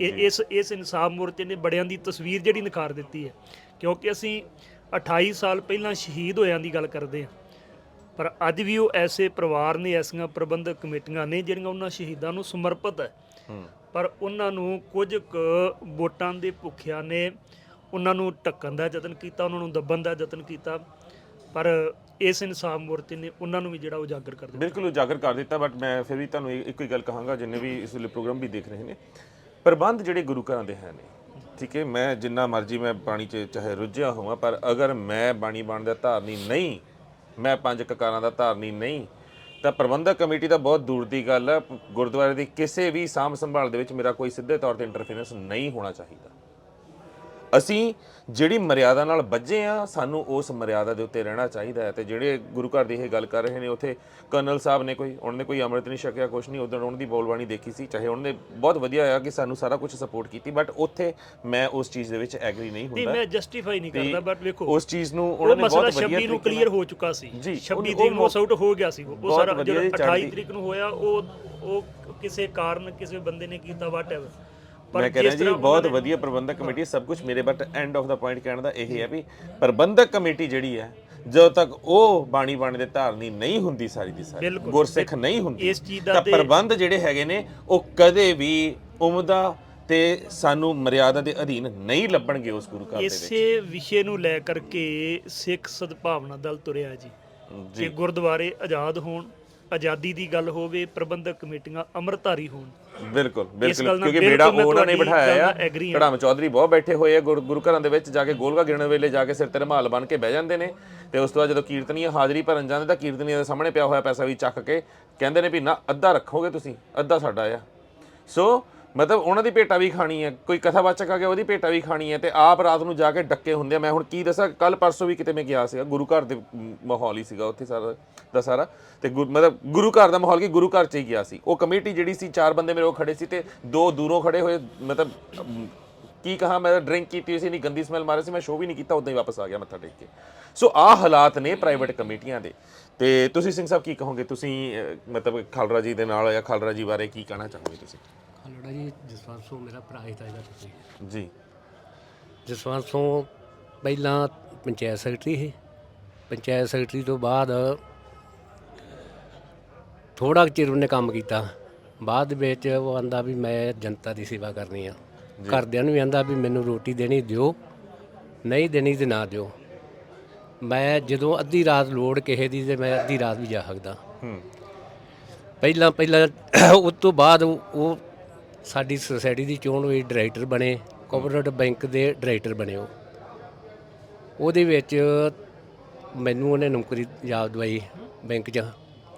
ਇਹ ਇਸ ਇਸ ਇਨਸਾਫ ਮੋਰਚੇ ਨੇ ਬੜਿਆਂ ਦੀ ਤਸਵੀਰ ਜਿਹੜੀ ਨਿਖਾਰ ਦਿੱਤੀ ਹੈ। ਕਿਉਂਕਿ ਅਸੀਂ 28 ਸਾਲ ਪਹਿਲਾਂ ਸ਼ਹੀਦ ਹੋਇਆਂ ਦੀ ਗੱਲ ਕਰਦੇ ਹਾਂ। ਪਰ ਅੱਜ ਵੀ ਉਹ ਐਸੇ ਪਰਿਵਾਰ ਨੇ ਐਸੀਆਂ ਪ੍ਰਬੰਧਕ ਕਮੇਟੀਆਂ ਨੇ ਜਿਹੜੀਆਂ ਉਹਨਾਂ ਸ਼ਹੀਦਾਂ ਨੂੰ ਸਮਰਪਿਤ ਹੈ। ਪਰ ਉਹਨਾਂ ਨੂੰ ਕੁਝ ਕੁ ਵੋਟਾਂ ਦੇ ਭੁੱਖਿਆਂ ਨੇ ਉਹਨਾਂ ਨੂੰ ਢੱਕਣ ਦਾ ਯਤਨ ਕੀਤਾ ਉਹਨਾਂ ਨੂੰ ਦੱਬਣ ਦਾ ਯਤਨ ਕੀਤਾ। ਪਰ ਇਸ ਇਨਸਾਫ ਮੋਰਚੇ ਨੇ ਉਹਨਾਂ ਨੂੰ ਵੀ ਜਿਹੜਾ ਉਜਾਗਰ ਕਰ ਦਿੱਤਾ। ਬਿਲਕੁਲ ਉਜਾਗਰ ਕਰ ਦਿੱਤਾ ਬਟ ਮੈਂ ਫਿਰ ਵੀ ਤੁਹਾਨੂੰ ਇੱਕੋ ਹੀ ਗੱਲ ਕਹਾਂਗਾ ਜਿੰਨੇ ਵੀ ਇਸ ਵੇਲੇ ਪ੍ਰੋਗਰਾਮ ਵੀ ਦੇਖ ਰਹੇ ਨੇ। ਪ੍ਰਬੰਧ ਜਿਹੜੇ ਗੁਰੂ ਘਰਾਂ ਦੇ ਹੈ ਨੇ ਠੀਕ ਹੈ, ਮੈਂ ਜਿੰਨਾ ਮਰਜ਼ੀ ਮੈਂ ਬਾਣੀ 'ਚ ਚਾਹੇ ਰੁੱਝਿਆ ਹੋਵਾਂ, ਪਰ ਅਗਰ ਮੈਂ ਬਾਣੀ ਬਾਣ ਦਾ ਧਾਰਨੀ ਨਹੀਂ, ਮੈਂ ਪੰਜ ਕਕਾਰਾਂ ਦਾ ਧਾਰਨੀ ਨਹੀਂ, ਤਾਂ ਪ੍ਰਬੰਧਕ ਕਮੇਟੀ ਤਾਂ ਬਹੁਤ ਦੂਰ ਦੀ ਗੱਲ ਹੈ। ਗੁਰਦੁਆਰੇ ਦੀ ਕਿਸੇ ਵੀ ਸਾਂਭ ਸੰਭਾਲ ਦੇ ਵਿੱਚ ਮੇਰਾ ਕੋਈ ਸਿੱਧੇ ਤੌਰ ਤੇ ਇੰਟਰਫੇਰੈਂਸ ਨਹੀਂ ਹੋਣਾ ਚਾਹੀਦਾ। ਅਸੀਂ ਜਿਹੜੀ ਮਰਿਆਦਾ ਨਾਲ ਬੱਝੇ ਆ ਸਾਨੂੰ ਉਸ ਮਰਿਆਦਾ ਦੇ ਉੱਤੇ ਰਹਿਣਾ ਚਾਹੀਦਾ ਹੈ ਤੇ ਜਿਹੜੇ ਗੁਰੂ ਘਰ ਦੀ ਇਹ ਗੱਲ ਕਰ ਰਹੇ ਨੇ ਉੱਥੇ ਕਰਨਲ ਸਾਹਿਬ ਨੇ ਕੋਈ ਉਹਨਾਂ ਨੇ ਕੋਈ ਅੰਮ੍ਰਿਤ ਨਹੀਂ ਛਕਿਆ ਕੁਛ ਨਹੀਂ ਉਦੋਂ ਉਹਨਾਂ ਦੀ ਬੋਲਬਾਣੀ ਦੇਖੀ ਸੀ ਚਾਹੇ ਉਹਨਾਂ ਨੇ ਬਹੁਤ ਵਧੀਆ ਆ ਕਿ ਸਾਨੂੰ ਸਾਰਾ ਕੁਝ ਸਪੋਰਟ ਕੀਤੀ ਬਟ ਉੱਥੇ ਮੈਂ ਉਸ ਚੀਜ਼ ਦੇ ਵਿੱਚ ਐਗਰੀ ਨਹੀਂ ਨਹੀਂ ਹੁੰਦਾ। ਮੈਂ ਜਸਟੀਫਾਈ ਨਹੀਂ ਕਰਦਾ ਬਟ ਵੇਖੋ ਉਸ ਚੀਜ਼ ਨੂੰ ਉਹ ਉਹਨਾਂ ਨੇ ਬਹੁਤ ਵਧੀਆ 26 ਨੂੰ ਤਰੀਕੇ ਕਲੀਅਰ ਹੋ ਚੁੱਕਾ ਸੀ। ਜੀ, 26 ਉਹ- ਤਰੀਕ ਨੂੰ ਉਹ ਆਊਟ ਹੋ ਗਿਆ ਸੀ। ਉਹ ਸਾਰਾ ਜਿਹੜਾ ਜੀ, 28 ਚੜ੍ਹਦੀ- ਤਰੀਕ ਨੂੰ ਹੋਇਆ ਉਹ ਉਹ ਕਿਸੇ ਕਾਰਨ ਕਿਸੇ ਬੰਦੇ ਨੇ ਕੀਤਾ ਵਾਟਐਵਰ ਮੈਂ ਕਹਿ ਰਿਹਾ ਜੀ ਬਹੁਤ ਵਧੀਆ ਪ੍ਰਬੰਧਕ ਕਮੇਟੀ ਹੈ, ਸਭ ਕੁਝ ਮੇਰੇ ਬਟ ਐਂਡ ਆਫ ਦਾ ਪੁਆਇੰਟ ਕਹਿਣ ਦਾ ਇਹ ਹੈ ਵੀ ਪ੍ਰਬੰਧਕ ਕਮੇਟੀ ਜਿਹੜੀ ਹੈ ਜਦੋਂ ਤੱਕ ਉਹ ਬਾਣੀ ਬਾਣੀ ਦੇ ਧਾਰਨੀ ਨਹੀਂ ਹੁੰਦੀ ਸਾਰੀ ਦੀ ਸਾਰੀ ਬਿਲਕੁਲ। ਗੁਰਸਿੱਖ ਨਹੀਂ ਹੁੰਦੀ ਇਸ ਚੀਜ਼ ਦਾ ਤਾਂ ਪ੍ਰਬੰਧ ਜਿਹੜੇ ਹੈਗੇ ਨੇ ਉਹ ਕਦੇ ਵੀ ਉਮਦਾ ਤੇ ਸਾਨੂੰ ਮਰਿਆਦਾ ਦੇ ਅਧੀਨ ਨਹੀਂ ਲੱਭਣਗੇ ਉਸ ਗੁਰੂ ਘਰ ਦੇ ਵਿੱਚ। ਇਸੇ ਵਿਸ਼ੇ ਨੂੰ ਲੈ ਕਰਕੇ ਸਿੱਖ ਸਦਭਾਵਨਾ ਦਲ ਤੁਰਿਆ ਜੀ ਕਿ ਗੁਰਦੁਆਰੇ ਆਜ਼ਾਦ ਹੋਣ ਆਜ਼ਾਦੀ ਦੀ ਗੱਲ ਹੋਵੇ ਪ੍ਰਬੰਧਕ ਕਮੇਟੀਆਂ ਅੰਮ੍ਰਿਤਧਾਰੀ ਹੋਣ। ਬਿਲਕੁਲ ਬਿਲਕੁਲ ਕਿਉਂਕਿ ਬੇੜਾ ਉਹਨਾਂ ਨੇ ਬਿਠਾਇਆ ਆ। ਕੜਾਮ ਚੌਧਰੀ ਬਹੁਤ ਬੈਠੇ ਹੋਏ ਆ ਗੁਰ- ਘਰਾਂ ਦੇ ਵਿੱਚ ਜਾ ਕੇ ਗੋਲਗਾ ਗਿਣਨ ਵੇਲੇ ਜਾ ਕੇ ਸਿਰ ਤੇ ਰਮਾਲ ਬੰਨ ਕੇ ਬਹਿ ਜਾਂਦੇ ਨੇ। ਤੇ ਉਸ ਤੋਂ ਬਾਅਦ ਜਦੋਂ ਕੀਰਤਨੀਆਂ ਹਾਜ਼ਰੀ ਭਰਨ ਜਾਂਦੇ ਤਾਂ ਕੀਰਤਨੀਆਂ ਦੇ ਸਾਹਮਣੇ ਪਿਆ ਹੋਇਆ ਪੈਸਾ ਵੀ ਚੱਕ ਕੇ ਕਹਿੰਦੇ ਨੇ ਵੀ ਨਾ ਅੱਧਾ ਰੱਖੋਗੇ ਤੁਸੀਂ? ਅੱਧਾ ਸਾਡਾ ਆ। ਸੋ ਮਤਲਬ ਉਹਨਾਂ ਦੀ ਭੇਟਾ ਵੀ ਖਾਣੀ ਹੈ ਕੋਈ ਕਥਾਵਾਚਕ ਆ ਗਿਆ ਉਹਦੀ ਭੇਟਾ ਵੀ ਖਾਣੀ ਹੈ ਤੇ ਆਪ ਰਾਤ ਨੂੰ ਜਾ ਕੇ ਡੱਕੇ ਹੁੰਦੇ ਆ। ਮੈਂ ਹੁਣ ਕੀ ਦੱਸਾਂ ਕੱਲ ਪਰਸੋਂ ਵੀ ਕਿਤੇ ਮੈਂ ਗਿਆ ਸੀਗਾ ਗੁਰੂ ਘਰ ਦੇ ਮਾਹੌਲ ਹੀ ਸੀਗਾ ਉੱਥੇ ਸਾਰਾ ਦਾ ਸਾਰਾ। ਤੇ ਗੁਰ- ਮਤਲਬ ਗੁਰੂ ਘਰ ਦਾ ਮਾਹੌਲ ਕੀ ਗੁਰੂ ਘਰ ਚ ਹੀ ਗਿਆ ਸੀ। ਉਹ ਕਮੇਟੀ ਜਿਹੜੀ ਸੀ ਚਾਰ ਬੰਦੇ ਮੇਰੇ ਉਹ ਖੜੇ ਸੀ ਤੇ ਦੋ ਦੂਰੋਂ ਖੜੇ ਹੋਏ ਮਤਲਬ ਅਮ, ਕੀ ਕਹਾ ਮੈਂ ਡਰਿੰਕ ਕੀਤੀ ਹੋਈ ਸੀ ਨਹੀਂ ਗੰਦੀ ਸਮੈਲ ਮਾਰੀ ਸੀ ਮੈਂ ਸ਼ੋਅ ਵੀ ਨਹੀਂ ਕੀਤਾ ਉਦਾਂ ਹੀ ਵਾਪਸ ਆ ਗਿਆ ਮੱਥਾ ਟੇਕ ਕੇ। ਸੋ ਆਹ ਹਾਲਾਤ ਨੇ ਪ੍ਰਾਈਵੇਟ ਕਮੇਟੀਆਂ ਦੇ। ਤੇ ਤੁਸੀਂ ਸਿੰਘ ਸਾਹਿਬ ਕੀ ਕਹੋਗੇ? ਤੁਸੀਂ ਅਹ, ਮਤਲਬ ਖਾਲਰਾ ਜੀ ਦੇ ਨਾਲ ਜਾਂ ਖਾਲਰਾ ਜੀ ਬਾਰੇ ਕੀ ਕਹਿਣਾ ਚਾਹੋਗੇ ਤੁਸੀਂ? ਜੀ ਜਸਵੰਤ ਸਿੰਘ ਮੇਰਾ ਭਰਾ ਹੀ ਤੁਸੀਂ ਜੀ। ਜਸਵੰਤ ਸਿੰਘ ਪਹਿਲਾਂ ਪੰਚਾਇਤ ਸੈਕਟਰੀ ਸੀ। ਪੰਚਾਇਤ ਸੈਕਟਰੀ ਤੋਂ ਬਾਅਦ ਥੋੜਾ ਚਿਰ ਉਹਨੇ ਕੰਮ ਕੀਤਾ। ਬਾਅਦ ਵਿੱਚ ਉਹ ਆਂਦਾ ਵੀ ਮੈਂ ਜਨਤਾ ਦੀ ਸੇਵਾ ਕਰਨੀ ਆ। ਘਰਦਿਆਂ ਨੂੰ ਵੀ ਆਂਦਾ ਵੀ ਮੈਨੂੰ ਰੋਟੀ ਦੇਣੀ ਦਿਓ ਨਹੀਂ ਦੇਣੀ ਤੇ ਨਾ ਦਿਓ। ਮੈਂ ਜਦੋਂ ਅੱਧੀ ਰਾਤ ਲੋੜ ਕਿਸੇ ਦੀ ਤੇ ਮੈਂ ਅੱਧੀ ਰਾਤ ਵੀ ਜਾ ਸਕਦਾ। ਹੂੰ। ਪਹਿਲਾਂ ਪਹਿਲਾਂ ਉਸ ਤੋਂ ਬਾਅਦ ਉਹ ਸਾਡੀ ਸੁਸਾਇਟੀ ਦੀ ਚੋਣ ਹੋਈ ਡਾਇਰੈਕਟਰ ਬਣੇ ਕੋਆਪਰੇਟਿਵ ਬੈਂਕ ਦੇ ਡਾਇਰੈਕਟਰ ਬਣੇ ਉਹ। ਉਹਦੇ ਵਿੱਚ ਮੈਨੂੰ ਉਹਨੇ ਨੌਕਰੀ ਯਾਦ ਦਵਾਈ ਬੈਂਕ 'ਚ।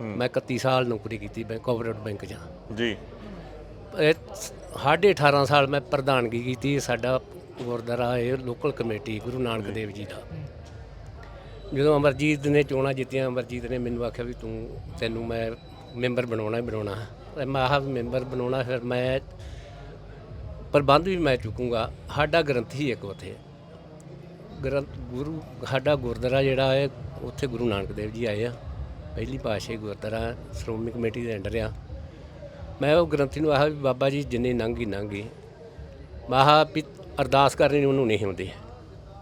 ਮੈਂ 31 ਸਾਲ ਨੌਕਰੀ ਕੀਤੀ ਬੈਂਕ ਕੋਆਪਰੇਟਿਵ ਬੈਂਕ 'ਚ। ਜੀ। ਸਾਢੇ 18 ਸਾਲ ਮੈਂ ਪ੍ਰਧਾਨਗੀ ਕੀਤੀ ਸਾਡਾ ਗੁਰਦੁਆਰਾ ਇਹ ਲੋਕਲ ਕਮੇਟੀ ਗੁਰੂ ਨਾਨਕ ਦੇਵ ਜੀ ਦਾ। ਜਦੋਂ ਅਮਰਜੀਤ ਨੇ ਚੋਣਾਂ ਜਿੱਤੀਆਂ ਅਮਰਜੀਤ ਨੇ ਮੈਨੂੰ ਆਖਿਆ ਵੀ ਤੂੰ ਤੈਨੂੰ ਮੈਂ ਮੈਂਬਰ ਬਣਾਉਣਾ ਹੀ ਬਣਾਉਣਾ। ਤੇ ਮੈਂ ਆਹ ਮੈਂਬਰ ਬਣਾਉਣਾ ਫਿਰ ਮੈਂ ਪ੍ਰਬੰਧ ਵੀ ਮੈਂ ਚੁੱਕੂੰਗਾ। ਸਾਡਾ ਗ੍ਰੰਥੀ ਇੱਕ ਉੱਥੇ। ਗ੍ਰੰਥ ਗੁਰੂ ਸਾਡਾ ਗੁਰਦੁਆਰਾ ਜਿਹੜਾ ਹੈ ਉੱਥੇ ਗੁਰੂ ਨਾਨਕ ਦੇਵ ਜੀ ਆਏ ਆ। ਪਹਿਲੀ ਪਾਤਸ਼ਾਹੀ ਗੁਰਦੁਆਰਾ ਸ਼੍ਰੋਮਣੀ ਕਮੇਟੀ ਦੇ ਅੰਡਰ ਆ। ਮੈਂ ਉਹ ਗ੍ਰੰਥੀ ਨੂੰ ਆਖਿਆ ਵੀ ਬਾਬਾ ਜੀ ਜਿੰਨੇ ਨੰਗੀ ਨੰਗੀ। ਮਾਹਾ ਅਰਦਾਸ ਕਰਨੀ ਉਹਨੂੰ ਨਹੀਂ ਹੁੰਦੀ।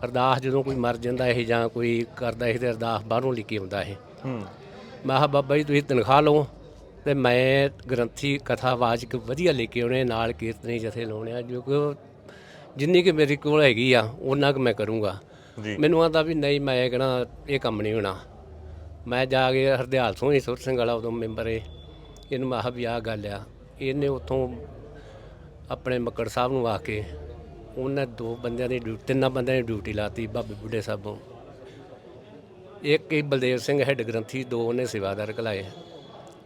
ਅਰਦਾਸ ਜਦੋਂ ਕੋਈ ਮਰ ਜਾਂਦਾ ਇਹ ਜਾਂ ਕੋਈ ਕਰਦਾ ਇਹ ਤੇ ਅਰਦਾਸ ਬਾਹਰੋਂ ਲਿਖ ਆਉਂਦਾ ਇਹ। ਹੂੰ। ਮੈਂ ਕਿਹਾ ਬਾਬਾ ਜੀ ਤੁਸੀਂ ਤਨਖਾਹ ਲਓ। ਤੇ ਮੈਂ ਗ੍ਰੰਥੀ ਕਥਾਵਾਚਕ ਵਧੀਆ ਲੈ ਕੇ ਆਉਣੇ ਨਾਲ ਕੀਰਤਨੀ ਜਥੇ ਲਾਉਣੇ ਆ ਜੋ ਕਿ ਜਿੰਨੀ ਕਿ ਮੇਰੇ ਕੋਲ ਹੈਗੀ ਆ ਉਹਨਾਂ ਕੁ ਮੈਂ ਕਰੂੰਗਾ। ਜੀ। ਮੈਨੂੰ ਆਂਦਾ ਵੀ ਨਹੀਂ ਮੈਂ ਕਹਣਾ ਇਹ ਕੰਮ ਨਹੀਂ ਹੋਣਾ। ਮੈਂ ਜਾ ਕੇ ਹਰਦਿਆਲ ਸਿੰਘ ਸੁਰ ਸਿੰਘ ਵਾਲਾ ਉਦੋਂ ਮੈਂਬਰ ਏ। ਇਹਨੂੰ ਮੈਂ ਕਿਹਾ ਵੀ ਆਹ ਗੱਲ ਆ। ਇਹਨੇ ਉੱਥੋਂ ਆਪਣੇ ਮੱਕੜ ਸਾਹਿਬ ਨੂੰ ਆ ਕੇ ਉਹਨੇ ਦੋ ਬੰਦਿਆਂ ਦੀ ਡਿਊਟੀ ਤਿੰਨਾਂ ਬੰਦਿਆਂ ਦੀ ਡਿਊਟੀ ਲਾਤੀ ਬਾਬੇ ਬੁੱਢੇ ਸਾਹਿਬੋਂ ਇੱਕ ਹੀ ਬਲਦੇਵ ਸਿੰਘ ਹੈੱਡ ਗ੍ਰੰਥੀ ਦੋ ਉਹਨੇ ਸੇਵਾਦਾਰ ਕਲਾਏ।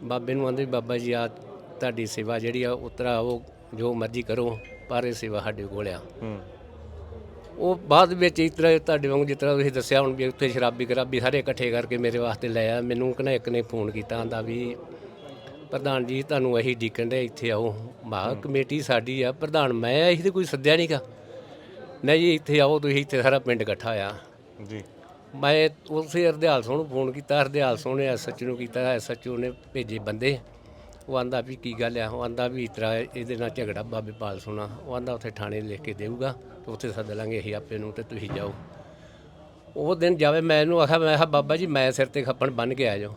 ਬਾਬੇ ਨੂੰ ਆਂਦੇ ਬਾਬਾ ਜੀ ਆ ਤੁਹਾਡੀ ਸੇਵਾ ਜਿਹੜੀ ਆ ਉਤਰਾ ਉਹ ਜੋ ਮਰਜ਼ੀ ਕਰੋ ਪਰ ਇਹ ਸੇਵਾ ਸਾਡੇ ਕੋਲ ਆ। ਹੂੰ। ਉਹ ਬਾਅਦ ਵਿੱਚ ਇਸ ਤਰ੍ਹਾਂ ਤੁਹਾਡੇ ਵਾਂਗ ਜਿਸ ਤਰ੍ਹਾਂ ਤੁਸੀਂ ਦੱਸਿਆ ਹੁਣ ਵੀ ਉੱਥੇ ਸ਼ਰਾਬੀ ਕਰਾਬੀ ਸਾਰੇ ਇਕੱਠੇ ਕਰਕੇ ਮੇਰੇ ਵਾਸਤੇ ਲੈ ਆ ਮੈਨੂੰ ਕਹਿੰਦਾ ਇੱਕ ਨੇ ਫੋਨ ਕੀਤਾ ਆਂਦਾ ਵੀ ਪ੍ਰਧਾਨ ਜੀ ਤੁਹਾਨੂੰ ਅਸੀਂ ਡੀਕਣ ਦੇ ਇੱਥੇ ਆਓ। ਮਹਾ ਕਮੇਟੀ ਸਾਡੀ ਆ ਪ੍ਰਧਾਨ ਮੈਂ ਆ, ਅਸੀਂ ਤੇ ਕੋਈ ਸੱਦਿਆ ਨਹੀਂਗਾ ਨਹੀਂ ਜੀ ਇੱਥੇ ਆਓ ਤੁਸੀਂ ਇੱਥੇ ਸਾਰਾ ਪਿੰਡ ਇਕੱਠਾ ਆ। ਜੀ। ਮੈਂ ਉਸੇ ਹਰਦਿਆਲ ਸਿੰਘ ਨੂੰ ਫੋਨ ਕੀਤਾ ਹਰਦਿਆਲ ਸਿੰਘ ਨੇ ਐਸਐਚ ਨੂੰ ਕੀਤਾ ਐਸਐਚਓ ਨੇ ਭੇਜੇ ਬੰਦੇ। ਉਹ ਆਂਦਾ ਵੀ ਕੀ ਗੱਲ ਆ ਉਹ ਆਂਦਾ ਵੀ ਇਸ ਤਰ੍ਹਾਂ ਇਹਦੇ ਨਾਲ ਝਗੜਾ ਬਾਬੇ ਪਾਲ ਸੋਣਾ ਉਹ ਆਂਦਾ ਉੱਥੇ ਥਾਣੇ ਲਿਖ ਕੇ ਦੇਊਗਾ ਤੇ ਉੱਥੇ ਸੱਦ ਲਾਂਗੇ ਅਸੀਂ ਆਪੇ ਨੂੰ ਤੇ ਤੁਸੀਂ ਜਾਓ। ਉਹ ਦਿਨ ਜਾਵੇ ਮੈਂ ਇਹਨੂੰ ਆਖਿਆ ਮੈਂ ਕਿਹਾ ਬਾਬਾ ਜੀ ਮੈਂ ਸਿਰ ਤੇ ਖੱਪਣ ਬੰਨ ਕੇ ਆ ਜਾਓ।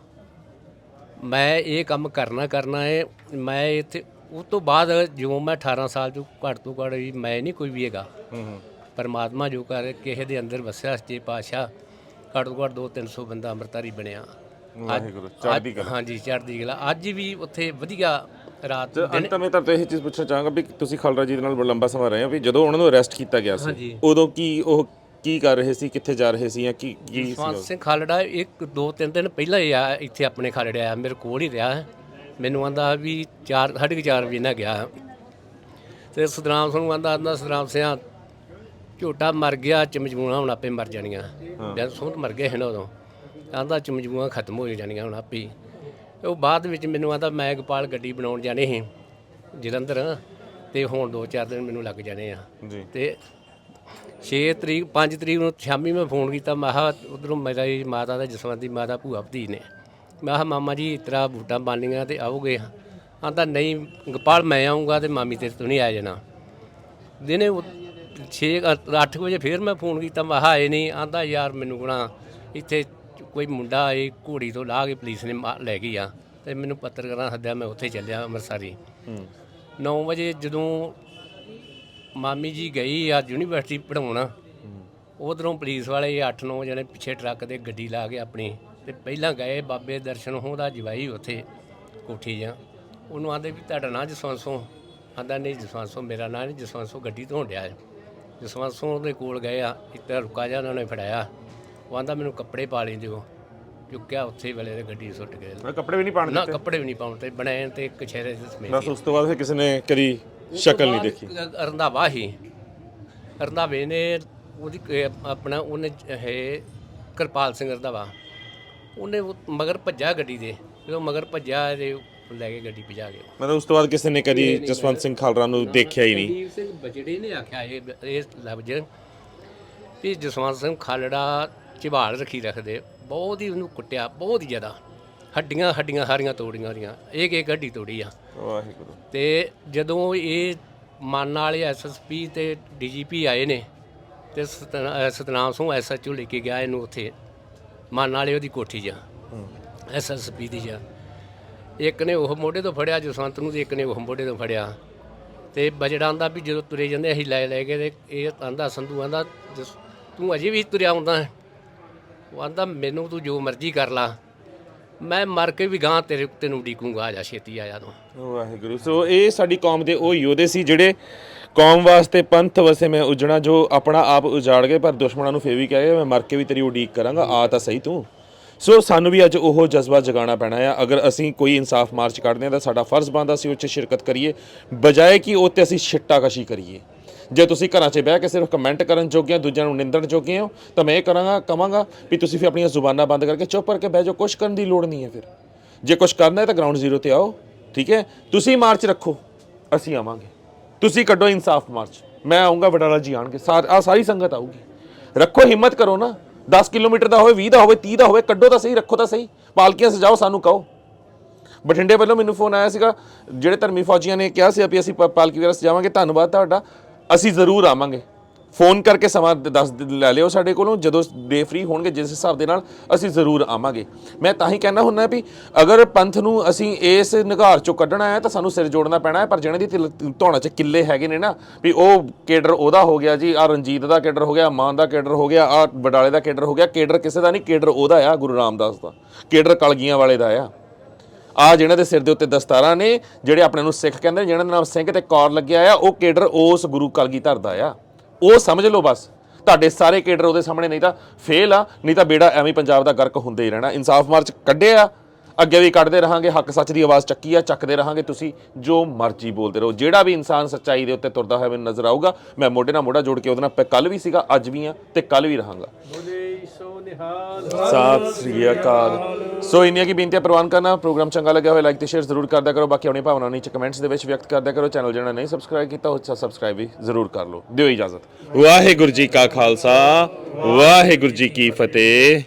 ਮੈਂ ਇਹ ਕੰਮ ਕਰਨਾ ਕਰਨਾ ਹੈ ਮੈਂ ਇੱਥੇ ਉਸ ਤੋਂ ਬਾਅਦ ਜਿਉਂ ਮੈਂ 18 ਸਾਲ ਤੋਂ ਘੱਟ ਤੋਂ ਘੱਟ ਵੀ ਮੈਂ ਨਹੀਂ ਕੋਈ ਵੀ ਹੈਗਾ। ਹੂੰ ਹੂੰ। ਪਰਮਾਤਮਾ ਜੋ ਕਰ ਕਿਸੇ ਦੇ ਅੰਦਰ ਵਸਿਆ ਸੱਚੇ ਪਾਤਸ਼ਾਹ ਘੱਟ ਤੋਂ ਘੱਟ 2-300 ਬੰਦਾ ਅੰਮ੍ਰਿਤਧਾਰੀ ਬਣਿਆ ਵਾਹਿਗੁਰੂ ਚੜ੍ਹਦੀ ਕਲਾ ਹਾਂਜੀ ਚੜ੍ਹਦੀ ਕਲਾ ਅੱਜ ਵੀ ਉੱਥੇ ਵਧੀਆ ਰਾਤ ਤੇ ਅੰਤ ਮੈਂ ਤਾਂ ਇਹ ਚੀਜ਼ ਪੁੱਛਣਾ ਚਾਹਾਂਗਾ ਵੀ ਤੁਸੀਂ ਖਾਲੜਾ ਜੀ ਦੇ ਨਾਲ ਬੜਾ ਲੰਬਾ ਸਮਾਂ ਰਹੇ ਹੋ ਵੀ ਜਦੋਂ ਉਹਨਾਂ ਨੂੰ ਅਰੈਸਟ ਕੀਤਾ ਗਿਆ ਸੀ। ਉਦੋਂ ਕੀ ਉਹ ਕੀ ਕਰ ਰਹੇ ਸੀ ਕਿੱਥੇ ਜਾ ਰਹੇ ਸੀ ਜਾਂ ਕੀ ਕੀ ਸੀ ਜਸਵੰਤ? ਸਿੰਘ ਖਾਲੜਾ ਇੱਕ ਦੋ ਤਿੰਨ ਦਿਨ ਪਹਿਲਾਂ ਹੀ ਆ ਇੱਥੇ ਆਪਣੇ ਖਾਲੜੇ ਆਇਆ ਮੇਰੇ ਕੋਲ ਹੀ ਰਿਹਾ। ਮੈਨੂੰ ਆਂਦਾ ਵੀ 4 ਸਾਢੇ ਕੁ ਚਾਰ ਵਜੇ ਨਾ ਗਿਆ ਤੇ ਸਤਨਾਮ ਸਿੰਘ ਆਂਦਾ ਆਂਦਾ ਸਤਨਾਮ ਸਿੰਘ ਝੋਟਾ ਮਰ ਗਿਆ ਚਮਚੂਣਾ ਹੁਣ ਆਪੇ ਮਰ ਜਾਣੀਆਂ। ਜਦ ਸੁੰਦ ਮਰ ਗਏ ਹਨ ਉਦੋਂ ਆਂਦਾ ਚਮਚੂਣਾ ਖਤਮ ਹੋ ਜਾਣੀਆਂ ਹੁਣ ਆਪੇ। ਉਹ ਬਾਅਦ ਵਿੱਚ ਮੈਨੂੰ ਆਂਦਾ ਮੈਂ ਗੋਪਾਲ ਗੱਡੀ ਬਣਾਉਣ ਜਾਣੇ ਸੀ ਜਲੰਧਰ ਤੇ ਹੁਣ ਦੋ ਚਾਰ ਦਿਨ ਮੈਨੂੰ ਲੱਗ ਜਾਣੇ ਆ। ਜੀ। ਤੇ 6 ਤਰੀਕ 5 ਤਰੀਕ ਨੂੰ ਸ਼ਾਮੀ ਮੈਂ ਫੋਨ ਕੀਤਾ ਮੈਂ ਕਿਹਾ ਉਧਰੋਂ ਮੇਰੀ ਮਾਤਾ ਦਾ ਜਸਵੰਤੀ ਮਾਤਾ ਭੂਆ ਭਤੀ ਨੇ। ਮੈਂ ਕਿਹਾ ਮਾਮਾ ਜੀ ਇਤਰਾ ਬੂਟਾਂ ਬਾਨੀਆਂ ਤੇ ਆਓਗੇ? ਆਂਦਾ ਨਹੀਂ ਗੋਪਾਲ ਮੈਂ ਆਉਂਗਾ ਤੇ ਮਾਮੀ ਤੇਰੇ ਤੋਂ ਨਹੀਂ ਆ ਜਾਣਾ। ਦਿਨੇ 6 8 ਵਜੇ ਫੇਰ ਮੈਂ ਫੋਨ ਕੀਤਾ ਮੈਂ ਕਿਹਾ ਆਏ ਨਹੀਂ ਆਂਦਾ ਯਾਰ ਮੈਨੂੰ ਕਹਣਾ ਇੱਥੇ ਕੋਈ ਮੁੰਡਾ ਆਏ ਘੋੜੀ ਤੋਂ ਲਾਹ ਕੇ ਪੁਲਿਸ ਨੇ ਮਾ- ਲੈ ਗਈ ਆ ਤੇ ਮੈਨੂੰ ਪੱਤਰਕਾਰਾਂ ਸੱਦਿਆ ਮੈਂ ਉੱਥੇ ਚੱਲਿਆ ਅੰਮ੍ਰਿਤਸਰੀ। 9 ਵਜੇ ਜਦੋਂ ਮਾਮੀ ਜੀ ਗਈ ਆ ਯੂਨੀਵਰਸਿਟੀ ਪੜਾਉਣ ਉਧਰੋਂ ਪੁਲਿਸ ਵਾਲੇ 8-9 ਜਣੇ ਪਿੱਛੇ ਟਰੱਕ ਦੇ ਗੱਡੀ ਲਾ ਕੇ ਆਪਣੀ ਤੇ ਪਹਿਲਾਂ ਗਏ ਬਾਬੇ ਦਰਸ਼ਨ ਹੋਦਾ ਜਵਾਈ ਉੱਥੇ ਕੋਠੀ ਜਾਂ ਉਹਨੂੰ ਆਂਦੇ ਵੀ ਤੁਹਾਡਾ ਨਾਂ ਜਸਵੰਸੋਂ ਆਂਦਾ ਨਹੀਂ ਜਸਵੰਸੋਂ ਮੇਰਾ ਨਾਂ ਨਹੀਂ ਜਸਵੰਸੋਂ ਗੱਡੀ ਤੋਂ ਡਿਆ ਹੈ। ਜਸਵੰਸੋਂ ਦੇ ਕੋਲ ਗਏ ਆ ਇੱਥੇ ਰੁਕਾ ਜਾ ਉਹਨਾਂ ਨੇ ਫੜਾਇਆ। ਉਹ ਆਂਦਾ ਮੈਨੂੰ ਕੱਪੜੇ ਪਾ ਲਈ ਦਿਓ। ਚੁੱਕਿਆ ਉੱਥੇ ਹੀ ਵੇਲੇ ਤੇ ਗੱਡੀ ਸੁੱਟ ਗਏ। ਮੈਂ ਕੱਪੜੇ ਵੀ ਨਹੀਂ ਪਾਣ ਨਾ ਕੱਪੜੇ ਵੀ ਨਹੀਂ ਪਾਉਣ ਤੇ ਬਣਾਏ ਤੇ ਕਛੇਰੇ ਦੇ ਸਮੇਤ ਬਸ ਉਸ ਤੋਂ ਬਾਅਦ ਫਿਰ ਕਿਸੇ ਨੇ ਕਦੀ ਸ਼ਕਲ ਨਹੀਂ ਦੇਖੀ। ਰੰਧਾਵਾ ਹੀ। ਰੰਧਾਵੇ ਨੇ ਉਹਦੀ ਕ- ਆਪਣਾ ਉਹਨੇ ਇਹ ਕਿਰਪਾਲ ਸਿੰਘ ਰੰਧਾਵਾ। ਉਹਨੇ ਉਹ ਮਗਰ ਭੱਜਾ ਗੱਡੀ ਦੇ ਜਦੋਂ ਮਗਰ ਭੱਜਾ ਲੈ ਕੇ ਗੱਡੀ ਭਜਾ ਗਿਆ ਮਤਲਬ ਉਸ ਤੋਂ ਬਾਅਦ ਕਿਸੇ ਨੇ ਕਦੀ ਜਸਵੰਤ ਸਿੰਘ ਖਾਲੜਾ ਨੂੰ ਦੇਖਿਆ ਹੀ ਨਹੀਂ। ਕੁਲਦੀਪ ਸਿੰਘ ਬਜੜੇ ਨੇ ਆਖਿਆ ਇਹ ਇਹ ਲਫ਼ਜ਼ ਵੀ ਜਸਵੰਤ ਸਿੰਘ ਖਾਲੜਾ ਝਬਾਲ ਰੱਖੀ ਰੱਖਦੇ ਬਹੁਤ ਹੀ ਉਹਨੂੰ ਕੁੱਟਿਆ ਬਹੁਤ ਹੀ ਜ਼ਿਆਦਾ। ਹੱਡੀਆਂ ਹੱਡੀਆਂ ਸਾਰੀਆਂ ਤੋੜੀਆਂ ਉਹਦੀਆਂ ਇੱਕ ਇੱਕ ਹੱਡੀ ਤੋੜੀ ਆ। ਵਾਹਿਗੁਰੂ। ਤੇ ਜਦੋਂ ਇਹ ਮਾਨ ਵਾਲੇ ਐਸਐਸਪੀ ਤੇ ਡੀਜੀਪੀ ਆਏ ਨੇ ਤੇ ਸਤਨਾ- ਅਹ ਸਤਨਾਮ ਸਿੰਘ ਐਸਐਚਓ ਲੈ ਕੇ ਗਿਆ ਇਹਨੂੰ ਉੱਥੇ। ਮਾਨ ਵਾਲੇ ਉਹਦੀ ਕੋਠੀ 'ਚ ਐਸਐਸਪੀ ਦੀ ਜਾ ਇੱਕ ਨੇ ਉਹ ਮੋਢੇ ਤੋਂ ਫੜਿਆ ਜਸਵੰਤ ਨੂੰ ਤੇ ਇੱਕ ਨੇ ਉਹ ਮੋਢੇ ਤੋਂ ਫੜਿਆ। ਤੇ ਬਜੜਾ ਆਂਦਾ ਵੀ ਜਦੋਂ ਤੁਰੇ ਜਾਂਦੇ, ਅਸੀਂ ਲੈ ਲੈ ਕੇ ਤੇ ਇਹ ਆਂਦਾ, ਸੰਧੂ ਆਂਦਾ ਤੂੰ ਅਜੇ ਵੀ ਤੁਰਿਆ ਆਉਂਦਾ ਹੈ? ਉਹ ਆਂਦਾ, ਮੈਨੂੰ ਤੂੰ ਜੋ ਮਰਜ਼ੀ ਕਰ ਲਾ। ਮੈਂ ਮਰ ਕੇ ਵੀ ਗਾਂ ਤੇਰੇ ਤੈਨੂੰ ਉਡੀਕੂੰਗਾ, ਆ ਜਾ ਛੇਤੀ, ਆ ਜਾ ਤੂੰ। ਵਾਹਿਗੁਰੂ। ਸੋ ਇਹ ਸਾਡੀ ਕੌਮ ਦੇ ਉਹ ਯੋਧੇ ਸੀ, ਜਿਹੜੇ ਕੌਮ ਵਾਸਤੇ ਪੰਥ ਵਸੇ ਮੈਂ ਉਜਣਾ, ਜੋ ਆਪਣਾ ਆਪ ਉਜਾੜ ਗਏ, ਪਰ ਦੁਸ਼ਮਣਾਂ ਨੂੰ ਫੇਰ ਵੀ ਕਹਿ ਕਹੇ ਮੈਂ ਮਰ ਕੇ ਵੀ ਤੇਰੀ ਉਡੀਕ ਕਰਾਂਗਾ, ਆ ਤਾਂ ਸਹੀ ਤੂੰ। ਸੋ ਸਾਨੂੰ ਵੀ ਅੱਜ ਉਹ ਜਜ਼ਬਾ ਜਗਾਉਣਾ ਪੈਣਾ ਆ। ਅਗਰ ਅਸੀਂ ਕੋਈ ਇਨਸਾਫ ਮਾਰਚ ਕੱਢਦੇ ਹਾਂ ਤਾਂ ਸਾਡਾ ਫਰਜ਼ ਬਣਦਾ ਸੀ ਉਹ 'ਚ ਸ਼ਿਰਕਤ ਕਰੀਏ। ਬਜਾਏ ਕਿ ਉਹ ਤੇ ਅਸੀਂ ਛਿੱਟਾਕਸ਼ੀ ਕਰੀਏ। ਜੇ ਤੁਸੀਂ ਘਰਾਂ 'ਚ ਬਹਿ ਕੇ ਸਿਰਫ ਕਮੈਂਟ ਕਰਨ ਜੋਗੇ ਹੋ, ਦੂਜਿਆਂ ਨੂੰ ਨਿੰਦਣ ਜੋਗੇ ਹੋ, ਤਾਂ ਮੈਂ ਇਹ ਕਰਾਂਗਾ, ਕਵਾਂਗਾ ਵੀ ਤੁਸੀਂ ਫਿਰ ਆਪਣੀਆਂ ਜ਼ੁਬਾਨਾਂ ਬੰਦ ਕਰਕੇ ਚੁੱਪ ਕਰਕੇ ਬਹਿ ਜਾਓ। ਕੁਝ ਕਰਨ ਦੀ ਲੋੜ ਨਹੀਂ ਹੈ ਫਿਰ। ਜੇ ਕੁਝ ਕਰਨਾ ਹੈ ਤਾਂ ਗਰਾਊਂਡ ਜ਼ੀਰੋ ਤੇ ਆਓ, ਠੀਕ ਹੈ? ਤੁਸੀਂ ਮਾਰਚ ਰੱਖੋ, ਅਸੀਂ ਆਵਾਂਗੇ। ਤੁਸੀਂ ਕੱਢੋ ਇਨਸਾਫ ਮਾਰਚ। ਮੈਂ ਆਉਂਗਾ ਵਡਾਲਾ ਜੀ ਆਣਗੇ ਆ ਸਾਰੀ ਸੰਗਤ ਆਊਗੀ। ਰੱਖੋ, ਹਿੰਮਤ ਕਰੋ ਨਾ। 10 ਕਿਲੋਮੀਟਰ ਦਾ ਹੋਵੇ 20 ਦਾ ਹੋਵੇ 30 ਦਾ ਹੋਵੇ, ਕੱਢੋ ਤਾਂ ਸਹੀ, ਰੱਖੋ ਤਾਂ ਸਹੀ। ਪਾਲਕੀਆਂ ਸਜਾਓ, ਸਾਨੂੰ ਕਹੋ। ਬਠਿੰਡੇ ਵੱਲੋਂ ਮੈਨੂੰ ਫੋਨ ਆਇਆ ਸੀਗਾ, ਜਿਹੜੇ ਧਰਮੀ ਫੌਜੀਆਂ ਨੇ ਕਿਹਾ ਸੀ ਵੀ ਅਸੀਂ ਪ- ਪਾਲਕੀ ਵਗੈਰਾ ਸਜਾਵਾਂਗੇ, ਧੰਨਵਾਦ ਤੁਹਾਡਾ। ਅਸੀਂ ਜ਼ਰੂਰ ਆਵਾਂਗੇ। ਫੋਨ ਕਰਕੇ ਸਮਾਂ ਦੱਸ ਲੈ ਲਿਓ ਸਾਡੇ ਕੋਲੋਂ, ਜਦੋਂ ਡੇ ਫ੍ਰੀ ਹੋਣਗੇ, ਜਿਸ ਹਿਸਾਬ ਦੇ ਨਾਲ ਅਸੀਂ ਜ਼ਰੂਰ ਆਵਾਂਗੇ। ਮੈਂ ਤਾਂ ਹੀ ਕਹਿਣਾ ਹੁੰਦਾ ਵੀ ਅਗਰ ਪੰਥ ਨੂੰ ਅਸੀਂ ਇਸ ਨਿਗਾਰ ਚੋਂ ਕੱਢਣਾ ਹੈ, ਤਾਂ ਸਾਨੂੰ ਸਿਰ ਜੋੜਨਾ ਪੈਣਾ ਹੈ, ਪਰ ਜਿਹਨਾਂ ਦੀ ਤਿਲ- ਧੌਣਾ 'ਚ ਕਿੱਲੇ ਹੈਗੇ ਨੇ ਨਾ, ਵੀ ਉਹ ਕੇਡਰ ਉਹਦਾ ਹੋ ਗਿਆ ਜੀ ਆ ਰਣਜੀਤ ਦਾ ਕੇਡਰ ਹੋ ਗਿਆ, ਮਾਨ ਦਾ ਕੇਡਰ ਹੋ ਗਿਆ ਆ ਬਡਾਲੇ ਦਾ ਕੇਡਰ ਹੋ ਗਿਆ, ਕੇਡਰ ਕਿਸੇ ਦਾ ਨਹੀਂ, ਕੇਡਰ ਉਹਦਾ ਆ, ਗੁਰੂ ਰਾਮਦਾਸ ਦਾ। ਕੇਡਰ ਕਲਗੀਆਂ ਵਾਲੇ ਦਾ ਆ। ਆ ਜਿਹਨਾਂ ਦੇ ਸਿਰ ਦੇ ਉੱਤੇ ਦਸਤਾਰਾਂ ਨੇ, ਜਿਹੜੇ ਆਪਣੇ ਨੂੰ ਸਿੱਖ ਕਹਿੰਦੇ ਨੇ, ਜਿਹਨਾਂ ਦੇ ਨਾਮ ਸਿੰਘ ਤੇ ਕੌਰ ਲੱਗਿਆ ਆ, ਉਹ ਕੇਡਰ ਉਸ ਗੁਰੂ ਕਲਗੀ ਧਰਦਾ ਆ। ਉਹ ਸਮਝ ਲਓ ਬਸ। ਤੁਹਾਡੇ ਸਾਰੇ ਕੇਡਰ ਉਹਦੇ ਸਾਹਮਣੇ ਨਹੀਂ ਤਾਂ ਫੇਲ ਆ, ਨਹੀਂ ਤਾਂ ਬੇੜਾ ਐਵੇਂ ਪੰਜਾਬ ਦਾ ਗਰਕ ਹੁੰਦੇ ਹੀ ਰਹਿਣਾ। ਇਨਸਾਫ ਮਾਰਚ ਕੱਢਿਆ ਅੱਗੇ ਵੀ ਕੱਢਦੇ ਰਹਾਂਗੇ, ਹੱਕ ਸੱਚ ਦੀ ਆਵਾਜ਼ ਚੱਕੀ ਆ, ਚੱਕਦੇ ਰਹਾਂਗੇ ਤੁਸੀਂ, ਜੋ ਮਰਜ਼ੀ ਬੋਲਦੇ ਰਹੋ। ਜਿਹੜਾ ਵੀ ਇਨਸਾਨ ਸੱਚਾਈ ਦੇ ਉੱਤੇ ਤੁਰਦਾ ਹੋਇਆ ਮੈਨੂੰ ਨਜ਼ਰ ਆਊਗਾ, ਮੈਂ ਮੋਢੇ ਨਾਲ ਮੋਢਾ ਜੋੜ ਕੇ ਉਹਦੇ ਨਾਲ ਕੱਲ ਵੀ ਸੀਗਾ, ਅੱਜ ਵੀ ਆ ਤੇ ਕੱਲ ਵੀ ਰਹਾਂਗਾ। ਸਤਿ ਸ੍ਰੀ ਅਕਾਲ। ਸੋ ਇੰਨੀਆਂ ਕੀ ਬੇਨਤੀਆਂ ਪ੍ਰਵਾਨ ਕਰਨਾ, ਪ੍ਰੋਗਰਾਮ ਚੰਗਾ ਲੱਗਿਆ ਹੋਇਆ ਲਾਈਕ ਤੇ ਸ਼ੇਅਰ ਜ਼ਰੂਰ ਕਰਦਾ ਕਰੋ। ਬਾਕੀ ਆਪਣੀ ਭਾਵਨਾ ਨੀਚੇ ਕਮੈਂਟਸ ਦੇ ਵਿੱਚ ਵਿਅਕਤ ਕਰਦਾ ਕਰੋ। ਚੈਨਲ ਜਿਹੜਾ ਨਹੀਂ ਸਬਸਕ੍ਰਾਈਬ ਕੀਤਾ, ਉਹ ਸਬਸਕ੍ਰਾਈਬ ਵੀ ਜ਼ਰੂਰ ਕਰ ਲਓ। ਦਿਓ ਇਜਾਜ਼ਤ। ਵਾਹਿਗੁਰੂ ਜੀ ਕਾ ਖਾਲਸਾ, ਵਾਹਿਗੁਰੂ ਜੀ ਕੀ ਫਤਿਹ।